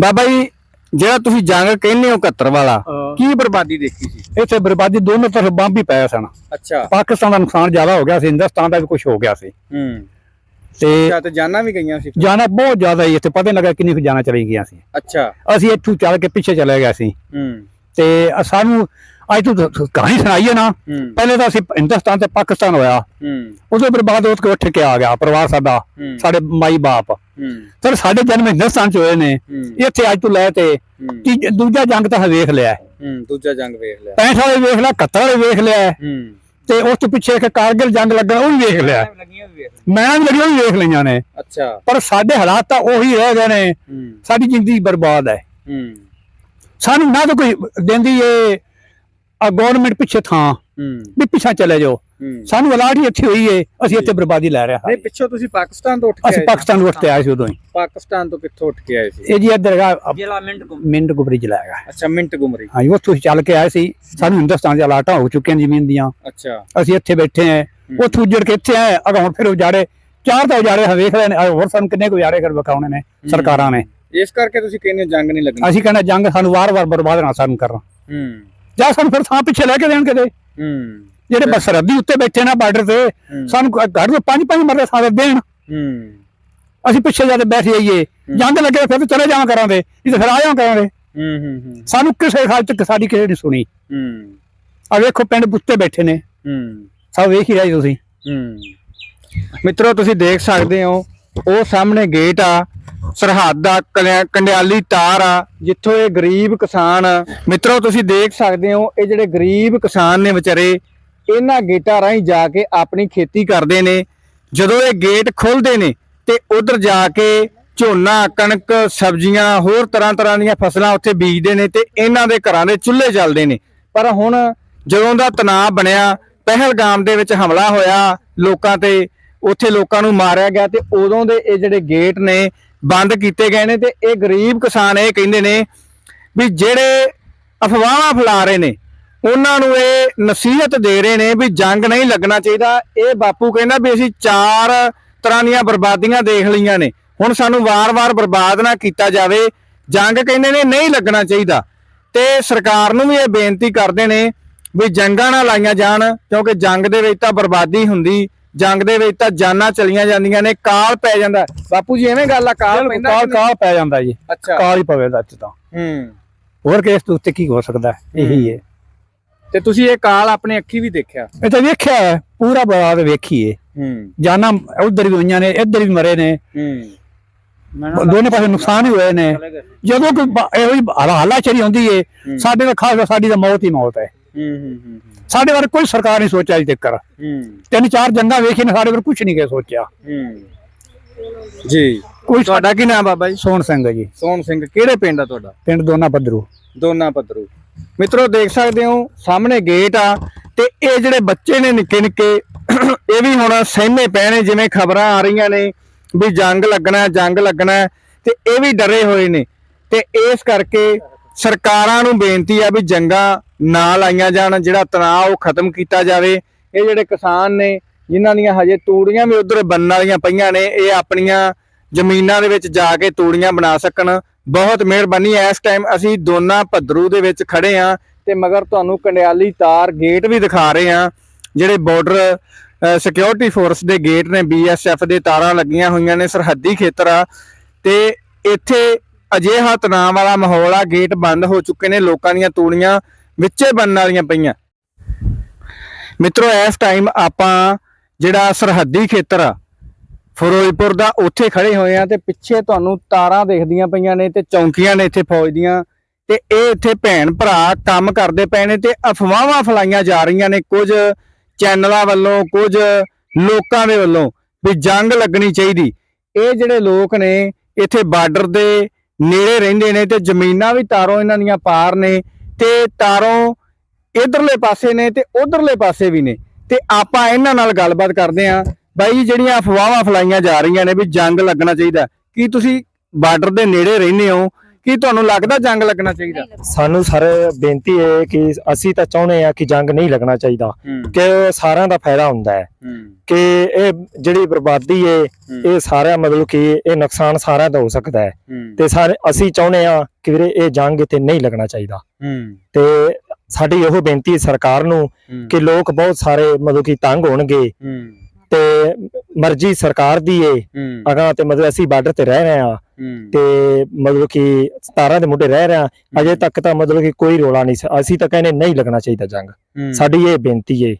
ਬਾਬਾ ਜੀ ਜਿਹੜਾ ਤੁਸੀਂ ਜੰਗ ਕਹਿੰਦੇ ਹੋ 71 ਵਾਲਾ ਕੀ ਬਰਬਾਦੀ ਦੇਖੀ ਸੀ? ਇੱਥੇ ਬਰਬਾਦੀ ਦੋਨੋਂ ਤਰਫ ਬੰਬ ਹੀ ਪਏ ਸਨ। ਅੱਛਾ। ਪਾਕਿਸਤਾਨ ਦਾ ਨੁਕਸਾਨ ਜ਼ਿਆਦਾ ਹੋ ਗਿਆ ਸੀ ਹਿੰਦੁਸਤਾਨ ਦਾ ਵੀ ਕੁਝ ਹੋ ਗਿਆ ਸੀ। ਹੂੰ। ਤੇ ਅੱਛਾ ਤੇ ਜਾਨਾਂ ਵੀ ਗਈਆਂ ਸੀ। ਜਾਣਾ ਬਹੁਤ ਜ਼ਿਆਦਾ ਹੀ ਇੱਥੇ ਪਤਾ ਨਹੀਂ ਲੱਗਾ ਕਿੰਨੀ ਕੁ ਜਾਣਾ ਚਲੀ ਗਈਆਂ ਸੀ। ਅੱਛਾ। ਅਸੀਂ ਇੱਥੋਂ ਚੱਲ ਕੇ ਪਿੱਛੇ ਚਲੇ ਗਏ ਸੀ। ਹੂੰ। ਤੇ ਅ- ਸਾਨੂੰ ਅੱਜ ਤੋਂ ਦ- ਕਹਾਣੀ ਸੁਣਾਈ ਹੈ ਨਾ? ਹੂੰ। ਪਹਿਲੇ ਤਾਂ ਅਸੀਂ ਹਿੰਦੁਸਤਾਨ ਤੇ ਪਾਕਿਸਤਾਨ ਹੋਇਆ। ਹੂੰ। ਤੋਂ ਫਿਰ ਬਾਅਦ ਉੱਠ ਕੇ ਉੱਠ ਕੇ ਆ ਗਿਆ ਪਰਿਵਾਰ ਸਾਡਾ ਹੂੰ। ਸਾਡੇ ਮਾਈ ਬਾਪ। ਹੂੰ। ਫਿਰ ਸਾਡੇ ਜਨਮ ਹਿੰਦੁਸਤਾਨ ਚ ਹੋਏ ਨੇ। ਹੂੰ। ਇੱਥੇ ਅੱਜ ਤੋਂ ਲੈ ਤੇ। ਹੂੰ। ਤੀਜ- ਦੂਜਾ ਜੰਗ ਤਾਂ ਵੇਖ ਲਿਆ ਹੈ। ਦੂਜਾ ਜੰਗ ਵੇਖ ਲਿਆ। 65 ਵਾਲੇ ਵੇਖ ਲਿਆ 71 ਵਾਲੇ ਵੇਖ ਲਿਆ ਹੂੰ। ਤੇ ਉਸ ਤੋਂ ਪਿੱਛੇ ਇੱਕ ਕਾਰਗਿਲ ਜੰਗ ਲੱਗਣਾ ਉਹ ਵੀ ਵੇਖ ਲਿਆ। ਲੱਗੀਆਂ ਮੈਂ ਵੀ ਲੱਗੀ ਉਹ ਵੀ ਵੇਖ ਲਈਆਂ ਨੇ। ਅੱਛਾ। ਪਰ ਸਾਡੇ ਹਾਲਾਤ ਤਾਂ ਉਹੀ ਰਹਿ ਗਏ ਨੇ। ਸਾਡੀ ਜ਼ਿੰਦਗੀ ਬਰਬਾਦ ਹੈ। ਸਾਨੂੰ ਨਾ ਤਾਂ ਕੋਈ ਦਿੰਦੀ ਏ ਆ ਗਵਰਨਮੈਂਟ ਪਿੱਛੇ ਥਾਂ। ਵੀ ਪਿੱਛਾ ਚਲੇ ਜਾਓ। ਸਾਨੂੰ ਅਲਾਟ ਹੀ ਇੱਥੇ ਹੋਈ ਏ ਅਸੀਂ ਇੱਥੇ ਬਰਬਾਦੀ ਲੈ ਰਹੇ ਹਾਂ। ਨਹੀਂ ਪਿੱਛੋਂ ਤੁਸੀਂ ਪਾਕਿਸਤਾਨ ਤੋਂ ਉੱਠ ਕੇ ਅਸੀਂ ਆਏ ਪਾਕਿਸਤਾਨ ਨੂੰ ਉੱਠ ਕੇ ਆਏ ਸੀ ਉਦੋਂ ਹੀ। ਪਾਕਿਸਤਾਨ ਤੋਂ ਕਿੱਥੋਂ ਉੱਠ ਕੇ ਆਏ ਸੀ? ਇਹ ਜੀ ਇੱਧਰ ਹੈਗਾ ਜ਼ਿਲ੍ਹਾ ਮਿੰਟ ਮਿੰਟ ਗੁਬਰੀ ਜ਼ਿਲ੍ਹਾ ਹੈਗਾ। ਅੱਛਾ ਮਿੰਟ ਗੁਮਰੀ ਹਾਂਜੀ ਉੱਥੋਂ ਅਸੀਂ ਚੱਲ ਕੇ ਆਏ ਸੀ। ਸਾਨੂੰ ਹਿੰਦੁਸਤਾਨ ਦੇ ਅਲਾਟਾਂ ਹੋ ਚੁੱਕੀਆਂ ਜ਼ਮੀਨ ਦੀਆਂ। ਅੱਛਾ। ਅਸੀਂ ਇੱਥੇ ਬੈਠੇ ਆਂ ਉੱਥੋਂ ਉੱਜੜ ਕੇ ਇੱਥੇ ਆਏ। ਅਗਾ ਹੁਣ ਫਿਰ ਉਜਾੜੇ ਚਾਰ ਤਾਂ ਉਜਾੜੇ ਹਾਂ ਵੇਖ ਰਹੇ ਨੇ ਹੋਰ ਸਾਨੂੰ ਕਿੰਨੇ ਕੁ ਉਜਾੜੇ ਕਰ ਵਿਖਾਉਣੇ ਨੇ ਸਰਕਾਰਾਂ ਨੇ। ਇਸ ਕਰਕੇ ਤੁਸੀਂ ਕਹਿੰਦੇ ਜੰਗ ਨਹੀਂ ਲੱਗਣੀ। ਅਸੀਂ ਕਹਿੰਦੇ ਜੰਗ ਸਾਨੂੰ ਵਾਰ-ਵਾਰ ਬਰਬਾਦ ਨਾ ਸਾਨੂੰ ਕਰਨਾ। ਹੂੰ। ਜਾਂ ਸਾਨੂੰ ਫਿਰ ਥਾਂ ਪਿੱਛੇ ਲੈ ਕੇ ਦੇਣ ਕਿਤੇ। ਹੂੰ। ਜਿਹੜੇ ਬਸ ਸਰਹੱਦੀ ਉੱਤੇ ਬੈਠੇ ਨੇ ਬਾਰਡਰ ਤੇ। ਸਾਨੂੰ ਘੱਟ ਤੋਂ ਪੰਜ ਪੰਜ ਮਰਲੇ ਸਾਥ ਦੇਣ। ਅਸੀਂ ਪਿੱਛੇ ਜਾ ਕੇ ਬੈਠ ਜਾਈਏ। ਜੰਗ ਲੱਗੇ ਫਿਰ ਚਲੇ ਜਾਵਾਂ ਕਰਾਂਗੇ ਇਹ ਫਿਰ ਕਰਾਂਗੇ ਹੂੰ ਹੂੰ ਸਾਨੂੰ ਕਿਸੇ ਹਾਲ ਚ ਸਾਡੀ ਕਿਸੇ ਨੇ ਸੁਣੀ। ਆ ਵੇਖੋ ਪਿੰਡ ਉੱਤੇ ਬੈਠੇ ਨੇ। ਸਭ ਵੇਖ ਹੀ ਰਹੇ ਤੁਸੀਂ। ਮਿੱਤਰੋ ਤੁਸੀਂ ਦੇਖ ਸਕਦੇ ਹੋ ਉਹ ਸਾਹਮਣੇ ਗੇਟ ਆ ਸਰਹੱਦ ਦਾ ਕੰਡਿਆਲੀ ਤਾਰ ਆ ਜਿੱਥੋਂ ਇਹ ਗਰੀਬ ਕਿਸਾਨ ਮਿੱਤਰੋ ਤੁਸੀਂ ਦੇਖ ਸਕਦੇ ਹੋ ਇਹ ਜਿਹੜੇ ਗਰੀਬ ਕਿਸਾਨ ਨੇ ਵਿਚਾਰੇ ਇਹਨਾਂ ਗੇਟਾਂ ਰਾਹੀਂ ਜਾ ਕੇ ਆਪਣੀ ਖੇਤੀ ਕਰਦੇ ਨੇ। ਜਦੋਂ ਇਹ ਗੇਟ ਖੁੱਲਦੇ ਨੇ ਤੇ ਉਧਰ ਜਾ ਕੇ ਝੋਨਾ, ਕਣਕ, ਸਬਜ਼ੀਆਂ, ਹੋਰ ਤਰ੍ਹਾਂ ਤਰ੍ਹਾਂ ਦੀਆਂ ਫਸਲਾਂ ਉੱਥੇ ਬੀਜਦੇ ਨੇ ਤੇ ਇਹਨਾਂ ਦੇ ਘਰਾਂ ਦੇ ਚੁੱਲ੍ਹੇ ਚੱਲਦੇ ਨੇ। ਪਰ ਹੁਣ ਜਦੋਂ ਦਾ ਤਣਾਅ ਬਣਿਆ, ਪਹਿਲਗਾਮ ਦੇ ਵਿੱਚ ਹਮਲਾ ਹੋਇਆ, ਲੋਕਾਂ ਤੇ ਉੱਥੇ ਲੋਕਾਂ ਨੂੰ ਮਾਰਿਆ ਗਿਆ ਤੇ ਉਦੋਂ ਦੇ ਇਹ ਜਿਹੜੇ ਗੇਟ ਨੇ, ਬੰਦ ਕੀਤੇ ਗਏ ਨੇ ਤੇ ਇਹ ਗਰੀਬ ਕਿਸਾਨ ਇਹ ਕਹਿੰਦੇ ਨੇ ਵੀ ਜਿਹੜੇ ਅਫਵਾਹਾਂ ਫੈਲਾ ਰਹੇ ਨੇ ਉਹਨਾਂ ਨੂੰ ਇਹ ਨਸੀਹਤ ਦੇ ਰਹੇ ਨੇ ਵੀ ਜੰਗ ਨਹੀਂ ਲੱਗਣਾ ਚਾਹੀਦਾ। ਇਹ ਬਾਪੂ ਕਹਿੰਦਾ ਵੀ ਅਸੀਂ ਚਾਰ ਤਰ੍ਹਾਂ ਦੀਆਂ ਬਰਬਾਦੀਆਂ ਦੇਖ ਲਈਆਂ ਨੇ। ਹੁਣ ਸਾਨੂੰ ਵਾਰ-ਵਾਰ ਬਰਬਾਦ ਨਾ ਕੀਤਾ ਜਾਵੇ। ਜੰਗ ਕਹਿੰਦੇ ਨੇ ਨਹੀਂ ਲੱਗਣਾ ਚਾਹੀਦਾ। ਤੇ ਸਰਕਾਰ ਨੂੰ ਵੀ ਇਹ ਬੇਨਤੀ ਕਰਦੇ ਨੇ ਵੀ ਜੰਗਾਂ ਨਾ ਲਾਈਆਂ ਜਾਣ ਕਿਉਂਕਿ ਜੰਗ ਦੇ ਵਿੱਚ ਤਾਂ ਬਰਬਾਦੀ ਹੁੰਦੀ ਜੰਗ ਦੇ ਵਿੱਚ ਤਾਂ ਜਾਨਾਂ ਚਲੀਆਂ ਜਾਂਦੀਆਂ ਨੇ ਕਾਲ ਪੈ ਜਾਂਦਾ। ਬਾਪੂ ਜੀ ਐਵੇਂ ਗੱਲ ਆ ਕਾਲ ਪੈਂਦਾ ਕਾਲ? ਕਾਲ ਪੈ ਜਾਂਦਾ ਜੀ। ਕਾਲ ਹੀ ਪਵੇ ਸੱਚ ਤਾਂ। ਹੂੰ। ਹੋਰ ਕਿਸ ਤੋਂ ਉੱਤੇ ਕੀ ਹੋ ਸਕਦਾ? ਇਹੀ ਹੈ। ਤੇ ਤੁਸੀਂ ਇਹ ਕਾਲ ਆਪਣੇ ਅੱਖੀ ਵੀ ਦੇਖਿਆ? ਇਹ ਤਾਂ ਵੇਖਿਆ ਹੈ, ਪੂਰਾ ਬਰਾਦ ਵੇਖੀਏ। ਹੂੰ। ਜਾਨਾਂ ਉਧਰ ਵੀ ਹੋਈਆਂ ਨੇ ਇੱਧਰ ਵੀ ਮਰੇ ਨੇ। ਹੂੰ। ਦੋਨੇ ਪਾਸੇ ਨੁਕਸਾਨ ਹੀ ਹੋਏ ਨੇ। ਜਦੋਂ ਕੋਈ ਬ- ਇਹੋ ਜਿਹੀ ਹਾਲਾ ਚਰੀ ਹੁੰਦੀ ਏ ਹੂੰ। ਸਾਡੇ ਦਾ ਖਾਸ ਸਾਡੀ ਤਾਂ ਮੌਤ ਹੀ ਮੌਤ ਹੈ। ਹੂੰ ਹੂੰ ਹੂੰ ਸਾਡੇ ਬਾਰੇ ਕੋਈ ਸਰਕਾਰ ਨਹੀਂ ਸੋਚਿਆ ਅਜੇ ਤੱਕ। ਹੂੰ। ਤਿੰਨ ਚਾਰ ਜੰਗਾਂ ਵੇਖੀ ਨੇ ਸਾਡੇ ਬਾਰੇ ਕੁਝ ਨਹੀਂ ਕੇ ਸੋਚਿਆ। ਹੂੰ। ਜੀ। ਕੋਈ ਤੁਹਾਡਾ ਕੀ ਨਾਮ ਬਾਬਾ ਜੀ? ਸੋਹਣ ਸਿੰਘ ਹੈ ਜੀ। ਸੋਹਣ ਸਿੰਘ ਕਿਹੜੇ ਪਿੰਡ ਆ ਤੁਹਾਡਾ? ਪਿੰਡ ਦੋਨਾ ਪੱਧਰੂ। ਦੋਨਾ ਪੱਧਰੂ। ਮਿੱਤਰੋ ਦੇਖ ਸਕਦੇ ਹੋ, ਸਾਹਮਣੇ ਗੇਟ ਆ ਤੇ ਇਹ ਜਿਹੜੇ ਬੱਚੇ ਨੇ ਨਿੱਕੇ ਨਿੱਕੇ, ਇਹ ਵੀ ਹੁਣ ਸਹਿਮੇ ਪਏ ਨੇ, ਜਿਵੇਂ ਖਬਰਾਂ ਆ ਰਹੀਆਂ ਨੇ ਵੀ ਜੰਗ ਲੱਗਣਾ ਜੰਗ ਲੱਗਣਾ ਤੇ ਇਹ ਵੀ ਡਰੇ ਹੋਏ ਨੇ। ਤੇ ਇਸ ਕਰਕੇ ਸਰਕਾਰਾਂ ਨੂੰ ਬੇਨਤੀ ਆ ਵੀ ਜੰਗਾਂ ਨਾ ਲਾਈਆਂ ਜਾਣ, ਜਿਹੜਾ ਤਣਾਅ ਉਹ ਖਤਮ ਕੀਤਾ ਜਾਵੇ। ਇਹ ਜਿਹੜੇ ਕਿਸਾਨ ਨੇ, ਜਿਨ੍ਹਾਂ ਦੀਆਂ ਹਜੇ ਤੂੜੀਆਂ ਵੀ ਉਧਰ ਬੰਨਣ ਵਾਲੀਆਂ ਪਈਆਂ ਨੇ, ਇਹ ਆਪਣੀਆਂ ਜ਼ਮੀਨਾਂ ਦੇ ਵਿੱਚ ਜਾ ਕੇ ਤੂੜੀਆਂ ਬਣਾ ਸਕਣ। ਬਹੁਤ ਮਿਹਰਬਾਨੀ ਇਸ ਟਾਈਮ ਅਸੀਂ ਦੋਨਾਂ ਭੱਦਰੂ ਦੇ ਵਿੱਚ ਖੜੇ ਆ ਤੇ ਮਗਰ ਤੁਹਾਨੂੰ ਕੰਡਿਆਲੀ ਤਾਰ ਗੇਟ ਵੀ ਦਿਖਾ ਰਹੇ ਆ ਜਿਹੜੇ ਬਾਰਡਰ ਸਿਕਿਉਰਿਟੀ ਫੋਰਸ ਦੇ ਗੇਟ ਨੇ ਬੀਐਸਐਫ ਦੇ ਤਾਰਾਂ ਲੱਗੀਆਂ ਹੋਈਆਂ ਨੇ ਸਰਹੱਦੀ ਖੇਤਰ ਆ ਤੇ ਇੱਥੇ ਅਜਿਹਾ ਤਣਾਅ ਵਾਲਾ ਮਾਹੌਲ ਆ ਗੇਟ ਬੰਦ ਹੋ ਚੁੱਕੇ ਨੇ, ਲੋਕਾਂ ਦੀਆਂ ਤੂੜੀਆਂ ਵਿੱਚੇ ਬਣਨ ਵਾਲੀਆਂ ਪਈਆਂ। ਮਿੱਤਰੋ, ਇਸ ਟਾਈਮ ਆਪਾਂ ਜਿਹੜਾ ਸਰਹੱਦੀ ਖੇਤਰ ਆ ਫਿਰੋਜ਼ਪੁਰ ਦਾ ਉੱਥੇ ਖੜੇ ਹੋਏ ਆ ਤੇ ਪਿੱਛੇ ਤੁਹਾਨੂੰ ਤਾਰਾਂ ਦੇਖਦੀਆਂ ਪਈਆਂ ਨੇ ਤੇ ਚੌਂਕੀਆਂ ਨੇ ਇੱਥੇ ਫੌਜ ਦੀਆਂ ਤੇ ਇਹ ਇੱਥੇ ਭੈਣ ਭਰਾ ਕੰਮ ਕਰਦੇ ਪਏ ਨੇ ਤੇ ਅਫਵਾਹਾਂ ਫਲਾਈਆਂ ਜਾ ਰਹੀਆਂ ਨੇ ਕੁਝ ਚੈਨਲਾਂ ਵੱਲੋਂ, ਕੁਝ ਲੋਕਾਂ ਦੇ ਵੱਲੋਂ ਵੀ ਜੰਗ ਲੱਗਣੀ ਚਾਹੀਦੀ। ਇਹ ਜਿਹੜੇ ਲੋਕ ਨੇ, ਇੱਥੇ ਬਾਰਡਰ ਦੇ ਨੇੜੇ ਰਹਿੰਦੇ ਨੇ ਤੇ ਜ਼ਮੀਨਾਂ ਵੀ ਤਾਰੋਂ ਇਹਨਾਂ ਦੀਆਂ ਪਾਰ ਨੇ ਤੇ ਤਾਰੋਂ ਇਧਰਲੇ ਪਾਸੇ ਨੇ ਤੇ ਉਧਰਲੇ ਪਾਸੇ ਵੀ ਨੇ ਤੇ ਆਪਾਂ ਇਹਨਾਂ ਨਾਲ ਗੱਲਬਾਤ ਕਰਦੇ ਆਂ ਬਾਈ ਜੀ ਜਿਹੜੀਆਂ ਅਫਵਾਹਾਂ ਫਲਾਈਆਂ ਜਾ ਰਹੀਆਂ ਨੇ ਵੀ ਜੰਗ ਲੱਗਣਾ ਚਾਹੀਦਾ ਕੀ ਤੁਸੀਂ ਬਾਰਡਰ ਦੇ ਨੇੜੇ ਰਹਿੰਦੇ ਹੋ? ਕੀ ਤੁਹਾਨੂੰ ਲੱਗਦਾ ਜੰਗ ਲੱਗਣਾ ਚਾਹੀਦਾ? ਸਾਨੂੰ ਸਰ ਬੇਨਤੀ ਹੈ ਕਿ ਅਸੀਂ ਤਾਂ ਚਾਹੁੰਦੇ ਆ ਕਿ ਜੰਗ ਨਹੀਂ ਲੱਗਣਾ ਚਾਹੀਦਾ ਕਿ ਸਾਰਿਆਂ ਦਾ ਫਾਇਦਾ ਹੁੰਦਾ ਹੈ। ਕਿ ਇਹ ਜਿਹੜੀ ਬਰਬਾਦੀ ਹੈ ਇਹ ਸਾਰਿਆਂ ਮਤਲਬ ਕਿ ਇਹ ਨੁਕਸਾਨ ਸਾਰਿਆਂ ਦਾ ਹੋ ਸਕਦਾ ਹੈ। ਤੇ ਸਾਰੇ ਅਸੀਂ ਚਾਹੁੰਦੇ ਆ ਕਿ ਵੀਰੇ ਇਹ ਜੰਗ ਇੱਥੇ ਨਹੀਂ ਲੱਗਣਾ ਚਾਹੀਦਾ। ਤੇ ਸਾਡੀ ਇਹੋ ਬੇਨਤੀ ਹੈ ਸਰਕਾਰ ਨੂੰ ਕਿ ਲੋਕ ਬਹੁਤ ਸਾਰੇ ਮਤਲਬ ਕਿ ਤੰਗ ਹੋਣਗੇ। ਤੇ ਮਰਜ਼ੀ ਸਰਕਾਰ ਦੀ ਏ। ਅਗਾ ਤੇ ਮਤਲਬ ਅਸੀਂ ਬਾਰਡਰ ਤੇ ਰਹਿ ਰਹੇ ਆ। ਤੇ ਮਤਲਬ ਕਿ 17 ਦੇ ਮੁੰਡੇ ਰਹਿ ਰਹੇ ਆ। ਅਜੇ ਤੱਕ ਤਾਂ ਮਤਲਬ ਕਿ ਕੋਈ ਰੋਲਾ ਨਹੀਂ। ਅਸੀਂ ਤਾਂ ਕਹਿੰਦੇ ਨਹੀਂ ਲੱਗਣਾ ਚਾਹੀਦਾ ਜੰਗ। ਸਾਡੀ ਇਹ ਬੇਨਤੀ ਏ।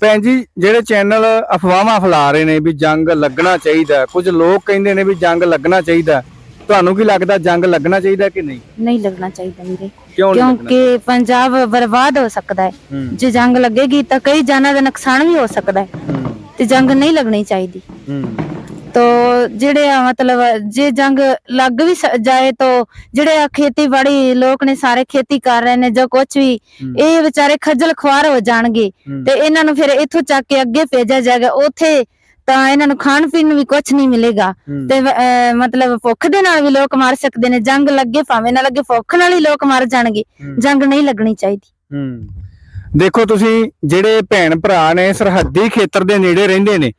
ਭੈਣ ਜੀ ਜਿਹੜੇ ਚੈਨਲ ਅਫਵਾਹਾਂ ਫੈਲਾ ਰਹੇ ਨੇ ਵੀ ਜੰਗ ਲੱਗਣਾ ਚਾਹੀਦਾ ਕੁਝ ਲੋਕ ਕਹਿੰਦੇ ਨੇ ਵੀ ਜੰਗ ਲੱਗਣਾ ਚਾਹੀਦਾ। ਤੁਹਾਨੂੰ ਕੀ ਲੱਗਦਾ ਜੰਗ ਲੱਗਣਾ ਚਾਹੀਦਾ ਕਿ ਨਹੀਂ? ਨਹੀਂ ਲੱਗਣਾ ਚਾਹੀਦਾ ਵੀਰੇ। ਕਿਉਂਕਿ ਪੰਜਾਬ ਬਰਬਾਦ ਹੋ ਸਕਦਾ ਹੈ। ਜੇ ਜੰਗ ਲੱਗੇਗੀ ਤਾਂ ਕਈ ਜਾਨਾਂ ਦਾ ਨੁਕਸਾਨ ਵੀ ਹੋ ਸਕਦਾ ਹੂੰ। ਤੇ ਜੰਗ ਨਹੀਂ ਲੱਗਣੀ ਚਾਹੀਦੀ। ਹੂੰ। ਤੋ ਜਿਹੜੇ ਆ ਮਤਲਬ ਜੇ ਜੰਗ ਲੱਗ ਵੀ ਸ- ਜਾਏ ਤਾਂ ਜਿਹੜੇ ਆ ਖੇਤੀਬਾੜੀ ਲੋਕ ਨੇ ਸਾਰੇ ਖੇਤੀ ਕਰ ਰਹੇ ਨੇ ਜੋ ਕੁਝ ਵੀ ਹੂੰ। ਇਹ ਵਿਚਾਰੇ ਖੱਜਲ ਖੁਆਰ ਹੋ ਜਾਣਗੇ। ਤੇ ਇਹਨਾਂ ਨੂੰ ਫਿਰ ਇੱਥੋਂ ਚੱਕ ਕੇ ਅੱਗੇ ਭੇਜਿਆ ਜਾਏਗਾ। ਉੱਥੇ ਤਾਂ ਇਹਨਾਂ ਨੂੰ ਖਾਣ ਪੀਣ ਨੂੰ ਵੀ ਕੁਝ ਨਹੀਂ ਮਿਲੇਗਾ। ਤੇ ਮਤਲਬ ਭੁੱਖ ਦੇ ਨਾਲ ਵੀ ਲੋਕ ਮਰ ਸਕਦੇ ਨੇ। ਜੰਗ ਲੱਗੇ ਭਾਵੇਂ ਨਾ ਲੱਗੇ ਭੁੱਖ ਨਾਲ ਹੀ ਲੋਕ ਮਰ ਜਾਣਗੇ। ਜੰਗ ਨਹੀਂ ਲੱਗਣੀ ਚਾਹੀਦੀ। ਹੂੰ। ਦੇਖੋ ਤੁਸੀਂ ਜਿਹੜੇ ਭੈਣ ਭਰਾ ਨੇ ਸਰਹੱਦੀ ਖੇਤਰ ਦੇ ਨੇੜੇ ਰਹਿੰਦੇ ਨੇ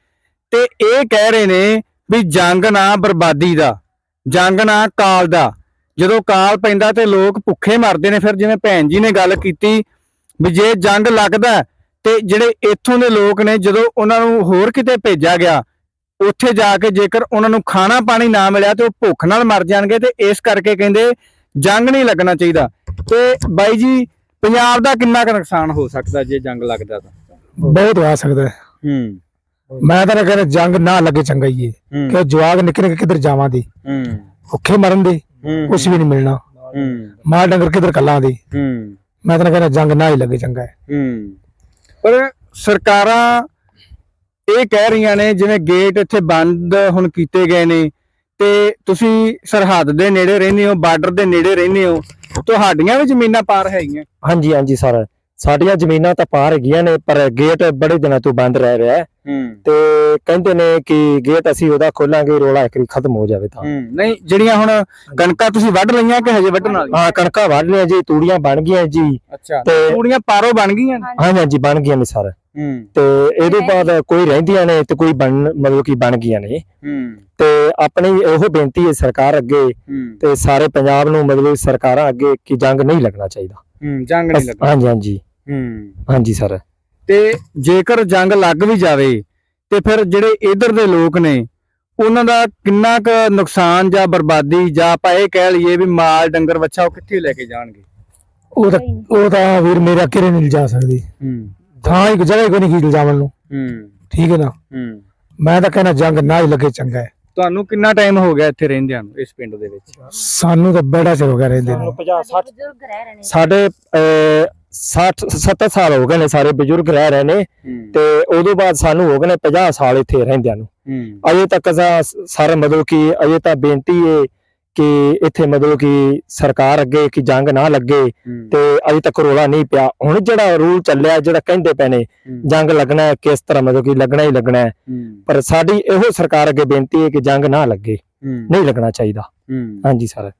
ਤੇ ਇਹ ਕਹਿ ਰਹੇ ਨੇ ਵੀ ਜੰਗ ਨਾ ਬਰਬਾਦੀ ਦਾ ਜੰਗ ਨਾ ਕਾਲ ਦਾ। ਜਦੋਂ ਕਾਲ ਪੈਂਦਾ ਤੇ ਲੋਕ ਭੁੱਖੇ ਮਰਦੇ ਨੇ ਫਿਰ ਜਿਵੇਂ ਭੈਣ ਜੀ ਨੇ ਗੱਲ ਕੀਤੀ ਵੀ ਜੇ ਜੰਗ ਲੱਗਦਾ ਹੈ, ਤੇ ਜਿਹੜੇ ਇੱਥੋਂ ਦੇ ਲੋਕ ਨੇ ਜਦੋਂ ਉਹਨਾਂ ਨੂੰ ਹੋਰ ਕਿਤੇ ਭੇਜਿਆ ਗਿਆ ਉੱਥੇ ਜਾ ਕੇ ਜੇਕਰ ਉਹਨਾਂ ਨੂੰ ਖਾਣਾ ਪਾਣੀ ਨਾ ਮਿਲਿਆ ਤੇ ਉਹ ਭੁੱਖ ਨਾਲ ਮਰ ਜਾਣਗੇ ਤੇ ਇਸ ਕਰਕੇ ਕਹਿੰਦੇ ਜੰਗ ਨਹੀਂ ਲੱਗਣਾ ਚਾਹੀਦਾ। ਤੇ ਬਾਈ ਜੀ ਪੰਜਾਬ ਦਾ ਕਿੰਨਾ ਕੁ ਨੁਕਸਾਨ ਹੋ ਸਕਦਾ ਜੇ ਜੰਗ ਲੱਗਦਾ ਤਾਂ? ਬਹੁਤ ਆ ਸਕਦਾ ਹੈ। ਹੂੰ। ਮੈਂ ਤਾਂ ਕਹਿੰਦਾ ਜੰਗ ਨਾ ਲੱਗੇ ਚੰਗਾ ਹੀ ਹੈ। ਹੂੰ। ਕਿ ਜਵਾਗ ਨਿੱਕੇ ਨਿੱਕੇ ਕਿੱਧਰ ਜਾਵਾਂ ਦੀ? ਹੂੰ। ਭੁੱਖੇ ਮਰਨ ਦੇ। ਹੂੰ ਕੁਝ ਵੀ ਨਹੀਂ ਮਿਲਣਾ। ਹੂੰ। ਮਾਲ ਡੰਗਰ ਕਿੱਧਰ ਕੱਲਾਂ ਦੀ? ਹੂੰ। ਮੈਂ ਤਾਂ ਕਹਿੰਦਾ ਜੰਗ ਨਾ ਹੀ ਲੱਗੇ ਚੰਗਾ ਹੈ। ਹੂੰ। ਪਰ ਸਰਕਾਰਾਂ ਇਹ ਕਹਿ ਰਹੀਆਂ ਨੇ ਜਿਵੇਂ ਗੇਟ ਇੱਥੇ ਬੰਦ ਹੁਣ ਕੀਤੇ ਗਏ ਨੇ ਤੇ ਤੁਸੀਂ ਸਰਹੱਦ ਦੇ ਨੇੜੇ ਰਹਿੰਦੇ ਹੋ ਬਾਰਡਰ ਦੇ ਨੇੜੇ ਰਹਿੰਦੇ ਹੋ ਤੁਹਾਡੀਆਂ ਵੀ ਜ਼ਮੀਨਾਂ ਪਾਰ ਹੈਗੀਆਂ? ਹਾਂਜੀ ਹਾਂਜੀ ਸਰ। ਸਾਡੀਆਂ ਜ਼ਮੀਨਾਂ ਤਾਂ ਪਾਰ ਹੈਗੀਆਂ ਨੇ, ਪਰ ਗੇਟ ਬੜੇ ਦਿਨਾਂ ਤੋਂ ਬੰਦ ਰਹਿ ਰਿਹਾ ਹੈ। ਤੇ ਕਹਿੰਦੇ ਨੇ ਕਿ ਗੇਟ ਅਸੀਂ ਉਹਦਾ ਖੋਲਾਂਗੇ ਰੋਲਾ ਇੱਕਰੀ ਖਤਮ ਹੋ ਜਾਵੇ ਤਾਂ। ਹੂੰ। ਨਹੀਂ ਜਿਹੜੀਆਂ ਹੁਣ ਕਣਕਾਂ ਤੁਸੀਂ ਵੱਢ ਲਈਆਂ ਕਿ ਹਜੇ ਵੱਢਣ ਵਾਲੀਆਂ? ਹਾਂ ਕਣਕਾਂ ਵੱਢ ਲਿਆ ਜੀ ਤੂੜੀਆਂ ਬਣ ਗਈਆਂ ਜੀ। ਅੱਛਾ ਤੇ- ਪੂਰੀਆਂ ਪਾਰੋਂ ਬਣ ਗਈਆਂ? ਨੇ ਹਾਂਜੀ ਹਾਂਜੀ ਬਣ ਗਈਆਂ ਨੇ ਸਰ। ਹੂੰ। ਤੇ ਇਹਦੇ ਬਾਅਦ ਕੋਈ ਰਹਿੰਦੀਆਂ ਨੇ ਤੇ ਕੋਈ ਬਣ ਮਤਲਬ ਕਿ ਬਣ ਗਈਆਂ ਨੇ। ਹੂੰ। ਤੇ ਆਪਣੀ ਇਹੋ ਬੇਨਤੀ ਹੈ ਸਰਕਾਰ ਅੱਗੇ ਹੂੰ। ਤੇ ਸਾਰੇ ਪੰਜਾਬ ਨੂੰ ਮਤਲਬ ਸਰਕਾਰਾਂ ਅੱਗੇ ਕਿ ਜੰਗ ਨਹੀਂ ਲੱਗਣਾ ਚਾਹੀਦਾ। ਹੂੰ ਜੰਗ ਨਹੀਂ ਲੱਗਣਾ। ਹਾਂਜੀ ਹਾਂਜੀ। ਹੂੰ। ਹਾਂਜੀ ਸਰ। ਤੇ ਜੇਕਰ ਜੰਗ ਲੱਗ ਵੀ ਜਾਵੇ ਤੇ ਫਿਰ ਜਿਹੜੇ ਇਧਰ ਦੇ ਲੋਕ ਨੇ ਉਹਨਾਂ ਦਾ ਕਿੰਨਾ ਕੁ ਨੁਕਸਾਨ ਜਾਂ ਬਰਬਾਦੀ ਜਾਂ ਆਪਾਂ ਇਹ ਕਹਿ ਲਈਏ ਵੀ ਮਾਲ ਡੰਗਰ ਵੱਛਾ ਉਹ ਕਿੱਥੇ ਲੈ ਕੇ ਜਾਣਗੇ? ਉਹ ਤਾਂ ਉਹ ਤਾਂ ਵੀਰ ਮੇਰਾ ਕਿਰੇ ਨਹੀਂ ਜਾ ਸਕਦੀ। ਹੂੰ। ਥਾਂ ਇੱਕ ਜਗ੍ਹਾ ਕੋਈ ਨਹੀਂ ਜਾਵਣ ਨੂੰ। ਹੂੰ। ਠੀਕ ਹੈ ਨਾ? ਹੂੰ। ਮੈਂ ਤਾਂ ਕਹਿੰਦਾ ਜੰਗ ਨਾ ਹੀ ਲੱਗੇ ਚੰਗਾ ਹੈ। ਤੁਹਾਨੂੰ ਕਿੰਨਾ ਟਾਈਮ ਹੋ ਗਿਆ ਇੱਥੇ ਰਹਿੰਦਿਆਂ ਨੂੰ ਇਸ ਪਿੰਡ ਦੇ ਵਿੱਚ? ਸਾਨੂੰ ਤਾਂ ਬੜਾ ਚਿਰ ਹੋ ਗਿਆ ਰਹਿੰਦੇ ਨੂੰ। 50 60 ਸਾਡੇ 60 70 ਸਾਲ ਹੋ ਗਏ ਨੇ ਸਾਰੇ ਬਜ਼ੁਰਗ ਰਹਿ ਰਹੇ ਨੇ ਤੇ ਉਦੋਂ ਬਾਅਦ ਸਾਨੂੰ ਹੋ ਗਏ ਨੇ 50 ਸਾਲ ਇੱਥੇ ਰਹਿੰਦਿਆਂ ਨੂੰ। ਅਜੇ ਤੱਕ ਸਾਰੇ ਮਤਲਬ ਕਿ ਅਜੇ ਤਾਂ ਬੇਨਤੀ ਹੈ ਕਿ ਇੱਥੇ ਮਤਲਬ ਕਿ ਸਰਕਾਰ ਅੱਗੇ ਕਿ ਜੰਗ ਨਾ ਲੱਗੇ ਤੇ ਅਜੇ ਤੱਕ ਰੋਲਾ ਨਹੀਂ ਪਿਆ। ਹੁਣ ਜਿਹੜਾ ਰੂਲ ਚੱਲਿਆ ਜਿਹੜਾ ਕਹਿੰਦੇ ਪਏ ਨੇ ਜੰਗ ਲੱਗਣਾ ਹੈ ਕਿਸ ਤਰ੍ਹਾਂ ਮਤਲਬ ਕਿ ਲੱਗਣਾ ਹੀ ਲੱਗਣਾ ਹੈ। ਪਰ ਸਾਡੀ ਇਹੋ ਸਰਕਾਰ ਅੱਗੇ ਬੇਨਤੀ ਹੈ ਕਿ ਜੰਗ ਨਾ ਲੱਗੇ। ਨਹੀਂ ਲੱਗਣਾ ਚਾਹੀਦਾ। ਹਾਂਜੀ ਸਰ।